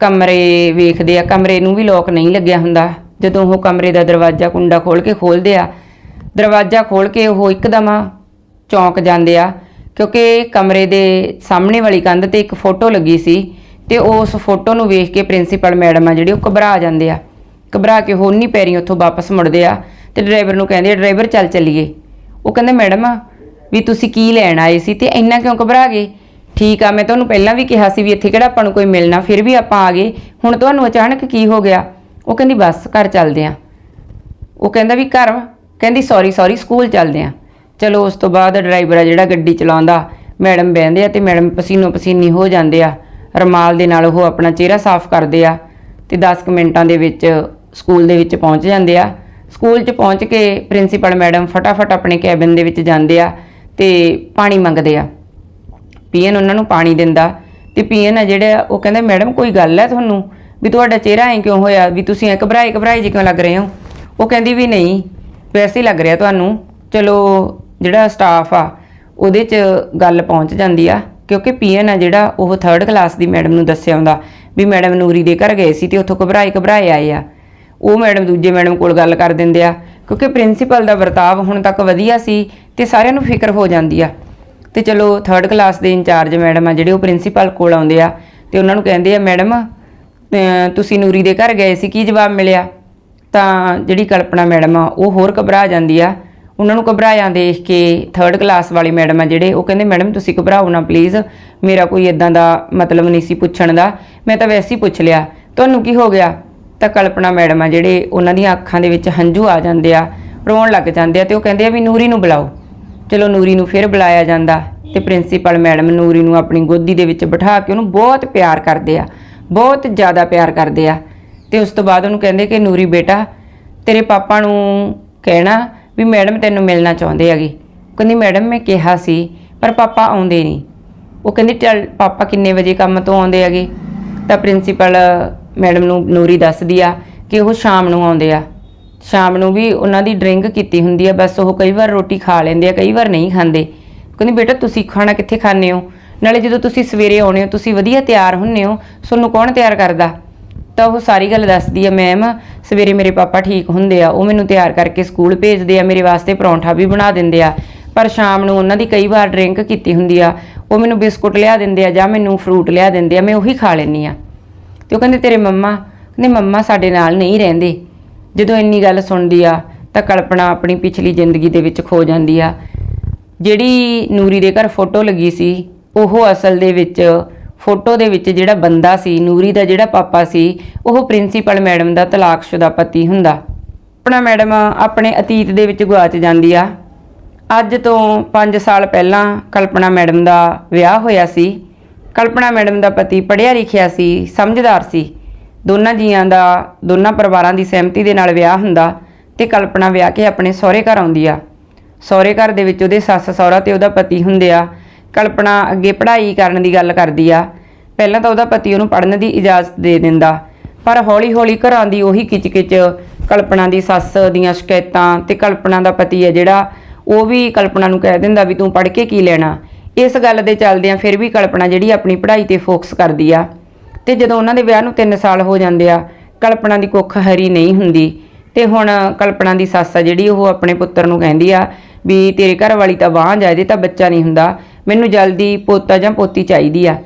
ਕਮਰੇ ਵੇਖਦੇ ਆ, ਕਮਰੇ ਨੂੰ ਵੀ ਲੋਕ ਨਹੀਂ ਲੱਗਿਆ ਹੁੰਦਾ। ਜਦੋਂ ਉਹ ਕਮਰੇ ਦਾ ਦਰਵਾਜ਼ਾ ਕੁੰਡਾ ਖੋਲ ਕੇ ਖੋਲਦੇ ਆ, ਦਰਵਾਜ਼ਾ ਖੋਲ ਕੇ ਉਹ ਇੱਕਦਮ ਚੌਂਕ ਜਾਂਦੇ ਆ, ਕਿਉਂਕਿ ਕਮਰੇ ਦੇ ਸਾਹਮਣੇ ਵਾਲੀ ਕੰਧ ਤੇ ਇੱਕ ਫੋਟੋ ਲੱਗੀ ਸੀ ਤੇ ਉਸ ਫੋਟੋ ਨੂੰ ਵੇਖ ਕੇ ਪ੍ਰਿੰਸੀਪਲ ਮੈਡਮ ਆ ਜਿਹੜੇ, ਉਹ ਘਬਰਾ ਜਾਂਦੇ ਆ। ਘਬਰਾ ਕੇ ਹੁਣ ਨਹੀਂ ਪੈਰੀ ਉੱਥੋਂ ਵਾਪਸ ਮੁੜਦੇ ਆ ਤੇ ਡਰਾਈਵਰ ਨੂੰ ਕਹਿੰਦੇ ਆ, ਡਰਾਈਵਰ, ਚੱਲ ਚੱਲੀਏ। ਉਹ ਕਹਿੰਦੇ, ਮੈਡਮ, ਵੀ ਤੁਸੀਂ ਕੀ ਲੈਣ ਆਏ ਸੀ ਤੇ ਇੰਨਾ ਕਿਉਂ ਘਬਰਾ ਗਏ? ਠੀਕ ਆ, ਮੈਂ ਤੁਹਾਨੂੰ ਪਹਿਲਾਂ ਵੀ ਕਿਹਾ ਸੀ ਵੀ ਇੱਥੇ ਕਿਹੜਾ ਆਪਾਂ ਨੂੰ ਕੋਈ ਮਿਲਣਾ, ਫਿਰ ਵੀ ਆਪਾਂ ਆ ਗਏ। ਹੁਣ ਤੁਹਾਨੂੰ ਅਚਾਨਕ ਕੀ ਹੋ ਗਿਆ? ਉਹ ਕਹਿੰਦੀ, ਬਸ, ਘਰ ਚੱਲਦੇ ਆ। ਉਹ ਕਹਿੰਦਾ ਵੀ, ਘਰ? ਕਹਿੰਦੀ, ਸੌਰੀ ਸੌਰੀ, ਸਕੂਲ ਚੱਲਦੇ ਆ। ਚਲੋ, ਉਸ ਤੋਂ ਬਾਅਦ ਡਰਾਈਵਰ ਆ ਜਿਹੜਾ ਗੱਡੀ ਚਲਾਉਂਦਾ, ਮੈਡਮ ਬਹਿੰਦੇ ਆ ਤੇ ਮੈਡਮ ਪਸੀਨੋ ਪਸੀਨੀ ਹੋ ਜਾਂਦੇ ਆ। ਰਮਾਲ ਦੇ ਨਾਲ ਉਹ ਆਪਣਾ ਚਿਹਰਾ ਸਾਫ਼ ਕਰਦੇ ਆ ਤੇ 10 ਕੁ ਮਿੰਟਾਂ ਦੇ ਵਿੱਚ ਸਕੂਲ ਦੇ ਵਿੱਚ ਪਹੁੰਚ ਜਾਂਦੇ ਆ। ਸਕੂਲ 'ਚ ਪਹੁੰਚ ਕੇ ਪ੍ਰਿੰਸੀਪਲ ਮੈਡਮ ਫਟਾਫਟ ਆਪਣੇ ਕੈਬਨ ਦੇ ਵਿੱਚ ਜਾਂਦੇ ਆ ਤੇ ਪਾਣੀ ਮੰਗਦੇ ਆ। ਪੀਐਨ ਉਹਨਾਂ ਨੂੰ ਪਾਣੀ ਦਿੰਦਾ ਤੇ ਪੀਐਨ ਆ ਜਿਹੜੇ ਆ, ਉਹ ਕਹਿੰਦੇ ਮੈਡਮ ਕੋਈ ਗੱਲ ਹੈ ਤੁਹਾਨੂੰ? ਵੀ ਤੁਹਾਡਾ ਚਿਹਰਾ ਐ ਕਿਉਂ ਹੋਇਆ? ਵੀ ਤੁਸੀਂ ਐ ਘਬਰਾਏ ਘਬਰਾਏ ਜਿਹੇ ਕਿਉਂ ਲੱਗ ਰਹੇ ਹੋ? ਉਹ ਕਹਿੰਦੀ ਵੀ ਨਹੀਂ ਵੈਸੇ ਹੀ ਲੱਗ ਰਿਹਾ ਤੁਹਾਨੂੰ। ਚਲੋ ਜਿਹੜਾ ਸਟਾਫ ਆ ਉਹਦੇ 'ਚ ਗੱਲ ਪਹੁੰਚ ਜਾਂਦੀ ਆ ਕਿਉਂਕਿ ਪੀਐਨ ਆ ਜਿਹੜਾ ਉਹ 3rd ਕਲਾਸ ਦੀ ਮੈਡਮ ਨੂੰ ਦੱਸਿਆ ਹੁੰਦਾ ਵੀ ਮੈਡਮ ਨੂਰੀ ਦੇ ਘਰ ਗਏ ਸੀ ਤੇ ਉੱਥੋਂ ਘਬਰਾਏ ਘਬਰਾਏ ਆਏ ਆ। ਉਹ ਮੈਡਮ ਦੂਜੇ ਮੈਡਮ ਕੋਲ ਗੱਲ ਕਰ ਦਿੰਦੇ ਆ। ਕਿਉਂਕਿ ਪ੍ਰਿੰਸੀਪਲ ਦਾ ਵਰਤਾਵ ਹੁਣ ਤੱਕ ਵਧੀਆ ਸੀ ਤੇ ਸਾਰਿਆਂ ਨੂੰ ਫਿਕਰ ਹੋ ਜਾਂਦੀ ਆ। ਤੇ ਚਲੋ 3rd ਕਲਾਸ ਦੇ ਇੰਚਾਰਜ ਮੈਡਮ ਆ ਜਿਹੜੇ ਉਹ ਪ੍ਰਿੰਸੀਪਲ ਕੋਲ ਆਉਂਦੇ ਆ ਤੇ ਉਹਨਾਂ ਨੂੰ ਕਹਿੰਦੇ ਆ, ਮੈਡਮ ਤੁਸੀਂ ਨੂਰੀ ਦੇ ਘਰ ਗਏ ਸੀ, ਕੀ ਜਵਾਬ ਮਿਲਿਆ? ਤਾਂ ਜਿਹੜੀ ਕਲਪਨਾ ਮੈਡਮ ਆ, ਉਹ ਹੋਰ ਘਬਰਾ ਜਾਂਦੀ ਆ। ਉਹਨਾਂ ਨੂੰ ਘਬਰਾਇਆ ਦੇਖ ਕੇ 3rd ਕਲਾਸ ਵਾਲੀ ਮੈਡਮ ਆ ਜਿਹੜੇ, ਉਹ ਕਹਿੰਦੇ, ਮੈਡਮ, ਤੁਸੀਂ ਘਬਰਾਓ ਨਾ ਪਲੀਜ਼ ਮੇਰਾ ਕੋਈ ਇਦਾਂ ਦਾ ਮਤਲਬ ਨਹੀਂ ਸੀ ਪੁੱਛਣ ਦਾ। ਮੈਂ ਤਾਂ ਵੈਸੇ ਹੀ ਪੁੱਛ ਲਿਆ। ਤੁਹਾਨੂੰ ਕੀ ਹੋ ਗਿਆ? ਤਾਂ ਕਲਪਨਾ ਮੈਡਮ ਆ, ਜਿਹੜੇ ਉਹਨਾਂ ਦੀਆਂ ਅੱਖਾਂ ਦੇ ਵਿੱਚ ਹੰਝੂ ਆ ਜਾਂਦੇ ਆ, ਰੋਣ ਲੱਗ ਜਾਂਦੇ ਆ ਤੇ ਉਹ ਕਹਿੰਦੇ ਆ ਵੀ ਨੂਰੀ ਨੂੰ ਬੁਲਾਓ। ਚਲੋ ਨੂਰੀ ਨੂੰ ਫਿਰ ਬੁਲਾਇਆ ਜਾਂਦਾ ਤੇ ਪ੍ਰਿੰਸੀਪਲ ਮੈਡਮ ਨੂਰੀ ਨੂੰ ਆਪਣੀ ਗੋਦੀ ਦੇ ਵਿੱਚ ਬਿਠਾ ਕੇ ਉਹਨੂੰ ਬਹੁਤ ਪਿਆਰ ਕਰਦੇ ਆ, ਬਹੁਤ ਜ਼ਿਆਦਾ ਪਿਆਰ ਕਰਦੇ ਆ ਤੇ ਉਸ ਤੋਂ ਬਾਅਦ ਉਹਨੂੰ ਕਹਿੰਦੇ ਕਿ ਨੂਰੀ ਬੇਟਾ, ਤੇਰੇ ਪਾਪਾ ਨੂੰ ਕਹਿਣਾ ਵੀ ਮੈਡਮ ਤੈਨੂੰ ਮਿਲਣਾ ਚਾਹੁੰਦੇ ਹੈਗੇ। ਕਹਿੰਦੀ, ਮੈਡਮ, ਮੈਂ ਕਿਹਾ ਸੀ, ਪਰ ਪਾਪਾ ਆਉਂਦੇ ਨਹੀਂ। ਉਹ ਕਹਿੰਦੀ, ਚੱਲ, ਪਾਪਾ ਕਿੰਨੇ ਵਜੇ ਕੰਮ ਤੋਂ ਆਉਂਦੇ ਹੈਗੇ? ਤਾਂ ਪ੍ਰਿੰਸੀਪਲ ਮੈਡਮ ਨੂੰ ਨੂਰੀ ਦੱਸਦੀ ਆ ਕਿ ਉਹ ਸ਼ਾਮ ਨੂੰ ਆਉਂਦੇ ਆ। ਸ਼ਾਮ ਨੂੰ ਵੀ ਉਹਨਾਂ ਦੀ ਡਰਿੰਕ ਕੀਤੀ ਹੁੰਦੀ ਆ, ਬਸ ਉਹ ਕਈ ਵਾਰ ਰੋਟੀ ਖਾ ਲੈਂਦੇ ਆ, ਕਈ ਵਾਰ ਨਹੀਂ ਖਾਂਦੇ। ਕਹਿੰਦੀ, ਬੇਟਾ, ਤੁਸੀਂ ਖਾਣਾ ਕਿੱਥੇ ਖਾਂਦੇ ਹੋ? ਨਾਲੇ ਜਦੋਂ ਤੁਸੀਂ ਸਵੇਰੇ ਆਉਣੇ ਹੋ, ਤੁਸੀਂ ਵਧੀਆ ਤਿਆਰ ਹੁੰਨੇ ਹੋ, ਤੁਹਾਨੂੰ ਕੌਣ ਤਿਆਰ ਕਰਦਾ? ਤਾਂ ਉਹ ਸਾਰੀ ਗੱਲ ਦੱਸਦੀ ਆ, ਮੈਮ, ਸਵੇਰੇ ਮੇਰੇ ਪਾਪਾ ਠੀਕ ਹੁੰਦੇ ਆ, ਉਹ ਮੈਨੂੰ ਤਿਆਰ ਕਰਕੇ ਸਕੂਲ ਭੇਜਦੇ ਆ, ਮੇਰੇ ਵਾਸਤੇ ਪਰੌਂਠਾ ਵੀ ਬਣਾ ਦਿੰਦੇ ਆ। ਪਰ ਸ਼ਾਮ ਨੂੰ ਉਹਨਾਂ ਦੀ ਕਈ ਵਾਰ ਡਰਿੰਕ ਕੀਤੀ ਹੁੰਦੀ ਆ, ਉਹ ਮੈਨੂੰ ਬਿਸਕੁਟ ਲਿਆ ਦਿੰਦੇ ਆ ਜਾਂ ਮੈਨੂੰ ਫਰੂਟ ਲਿਆ ਦਿੰਦੇ ਆ, ਮੈਂ ਉਹੀ ਖਾ ਲੈਂਦੀ ਆ। ਤੇ ਉਹ ਕਹਿੰਦੇ, ਤੇਰੇ ਮੰਮਾ, ਕਹਿੰਦੇ, ਮੰਮਾ ਸਾਡੇ ਨਾਲ ਨਹੀਂ ਰਹਿੰਦੇ। ਜਦੋਂ ਇੰਨੀ ਗੱਲ ਸੁਣਦੀ ਆ, ਤਾਂ ਕਲਪਨਾ ਆਪਣੀ ਪਿਛਲੀ ਜ਼ਿੰਦਗੀ ਦੇ ਵਿੱਚ ਖੋ ਜਾਂਦੀ ਆ। ਜਿਹੜੀ ਨੂਰੀ ਦੇ ਘਰ ਫੋਟੋ ਲੱਗੀ ਸੀ, ਉਹ ਅਸਲ ਦੇ ਵਿੱਚ ਫੋਟੋ ਦੇ ਵਿੱਚ ਜਿਹੜਾ ਬੰਦਾ ਸੀ, ਨੂਰੀ ਦਾ ਜਿਹੜਾ ਪਾਪਾ ਸੀ, ਉਹ ਪ੍ਰਿੰਸੀਪਲ ਮੈਡਮ ਦਾ ਤਲਾਕਸ਼ੁਦਾ ਪਤੀ ਹੁੰਦਾ। ਆਪਣਾ ਮੈਡਮ ਆਪਣੇ ਅਤੀਤ ਦੇ ਵਿੱਚ ਗੁਆਚ ਜਾਂਦੀ ਆ। ਅੱਜ ਤੋਂ 5 ਸਾਲ ਪਹਿਲਾਂ ਕਲਪਨਾ ਮੈਡਮ ਦਾ ਵਿਆਹ ਹੋਇਆ ਸੀ। ਕਲਪਨਾ ਮੈਡਮ ਦਾ ਪਤੀ ਪੜ੍ਹਿਆ ਲਿਖਿਆ ਸੀ, ਸਮਝਦਾਰ ਸੀ। ਦੋਨਾਂ ਜੀਆਂ ਦਾ, ਦੋਨਾਂ ਪਰਿਵਾਰਾਂ ਦੀ ਸਹਿਮਤੀ ਦੇ ਨਾਲ ਵਿਆਹ ਹੁੰਦਾ ਤੇ ਕਲਪਨਾ ਵਿਆਹ ਕੇ ਆਪਣੇ ਸਹੁਰੇ ਘਰ ਆਉਂਦੀ ਆ। ਸਹੁਰੇ ਘਰ ਦੇ ਵਿੱਚ ਉਹਦੇ ਸੱਸ, ਸਹੁਰਾ ਤੇ ਉਹਦਾ ਪਤੀ ਹੁੰਦੇ ਆ। ਕਲਪਨਾ ਅੱਗੇ ਪੜ੍ਹਾਈ ਕਰਨ ਦੀ ਗੱਲ ਕਰਦੀ ਆ। ਪਹਿਲਾਂ ਤਾਂ ਉਹਦਾ ਪਤੀ ਉਹਨੂੰ ਪੜ੍ਹਨ ਦੀ ਇਜਾਜ਼ਤ ਦੇ ਦਿੰਦਾ, ਪਰ ਹੌਲੀ-ਹੌਲੀ ਘਰਾਂ ਦੀ ਉਹੀ ਕਿਚਕਿਚ ਕਲਪਨਾ ਦੀ ਸੱਸ ਦੀਆਂ ਸ਼ਿਕਾਇਤਾਂ ਤੇ ਕਲਪਨਾ ਦਾ ਪਤੀ ਹੈ ਜਿਹੜਾ, ਉਹ ਵੀ ਕਲਪਨਾ ਨੂੰ ਕਹਿ ਦਿੰਦਾ ਵੀ ਤੂੰ ਪੜ੍ਹ ਕੇ ਕੀ ਲੈਣਾ। ਇਸ ਗੱਲ ਦੇ ਚੱਲਦਿਆਂ ਫਿਰ ਵੀ ਕਲਪਨਾ ਜਿਹੜੀ ਆਪਣੀ ਪੜ੍ਹਾਈ ਤੇ ਫੋਕਸ ਕਰਦੀ ਆ। ਤੇ ਜਦੋਂ ਉਹਨਾਂ ਦੇ ਵਿਆਹ ਨੂੰ 3 ਸਾਲ ਹੋ ਜਾਂਦੇ ਆ, ਕਲਪਨਾ ਦੀ ਕੁੱਖ ਹਰੀ ਨਹੀਂ ਹੁੰਦੀ। ਤੇ ਹੁਣ ਕਲਪਨਾ ਦੀ ਸੱਸ ਆ ਜਿਹੜੀ, ਉਹ ਆਪਣੇ ਪੁੱਤਰ ਨੂੰ ਕਹਿੰਦੀ ਆ ਵੀ ਤੇਰੇ ਘਰ ਵਾਲੀ ਤਾਂ ਬਾਂਝ ਆ, ਇਹਦੇ ਤਾਂ ਬੱਚਾ ਨਹੀਂ ਹੁੰਦਾ। ਮੈਨੂੰ ਜਲਦੀ ਪੋਤਾ ਜਾਂ ਪੋਤੀ ਚਾਹੀਦੀ ਆ।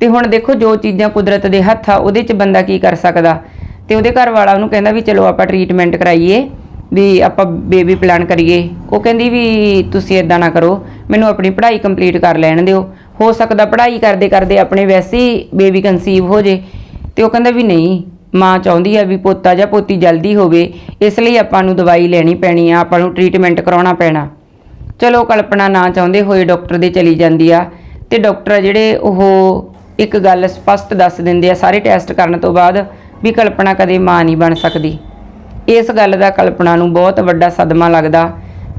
ਤੇ ਹੁਣ ਦੇਖੋ ਜੋ ਚੀਜ਼ਾਂ ਕੁਦਰਤ ਦੇ ਹੱਥ ਆ, ਉਹਦੇ 'ਚ ਬੰਦਾ ਕੀ ਕਰ ਸਕਦਾ? ਤੇ ਉਹਦੇ ਘਰ ਵਾਲਾ ਉਹਨੂੰ ਕਹਿੰਦਾ ਵੀ ਚਲੋ ਆਪਾਂ ਟ੍ਰੀਟਮੈਂਟ ਕਰਾਈਏ, ਵੀ ਆਪਾਂ ਬੇਬੀ ਪਲਾਨ ਕਰੀਏ। ਉਹ ਕਹਿੰਦੀ ਵੀ ਤੁਸੀਂ ਇਦਾਂ ਨਾ ਕਰੋ ਮੈਨੂੰ ਆਪਣੀ ਪੜ੍ਹਾਈ ਕੰਪਲੀਟ ਕਰ ਲੈਣ ਦਿਓ। ਹੋ ਸਕਦਾ ਪੜ੍ਹਾਈ ਕਰਦੇ ਕਰਦੇ ਆਪਣੇ ਵੈਸੇ ਹੀ ਬੇਬੀ ਕਨਸੀਵ ਹੋ ਜੇ। ਤੇ ਉਹ ਕਹਿੰਦਾ ਵੀ ਨਹੀਂ, ਮਾਂ ਚਾਹੁੰਦੀ ਆ ਵੀ ਪੋਤਾ ਜਾਂ ਪੋਤੀ ਜਲਦੀ ਹੋਵੇ, ਇਸ ਲਈ ਆਪਾਂ ਨੂੰ ਦਵਾਈ ਲੈਣੀ ਪੈਣੀ ਆ, ਆਪਾਂ ਨੂੰ ਟ੍ਰੀਟਮੈਂਟ ਕਰਾਉਣਾ ਪੈਣਾ। ਚਲੋ ਕਲਪਨਾ ਨਾ ਚਾਹੁੰਦੇ ਹੋਏ ਡਾਕਟਰ ਦੇ ਚਲੀ ਜਾਂਦੀ ਆ। ਤੇ ਡਾਕਟਰ ਆ ਜਿਹੜੇ ਉਹ ਇੱਕ ਗੱਲ ਸਪਸ਼ਟ ਦੱਸ ਦਿੰਦੇ ਆ ਸਾਰੇ ਟੈਸਟ ਕਰਨ ਤੋਂ ਬਾਅਦ ਵੀ ਕਲਪਨਾ ਕਦੇ ਮਾਂ ਨਹੀਂ ਬਣ ਸਕਦੀ। ਇਸ ਗੱਲ ਦਾ ਕਲਪਨਾ ਨੂੰ ਬਹੁਤ ਵੱਡਾ ਸਦਮਾ ਲੱਗਦਾ।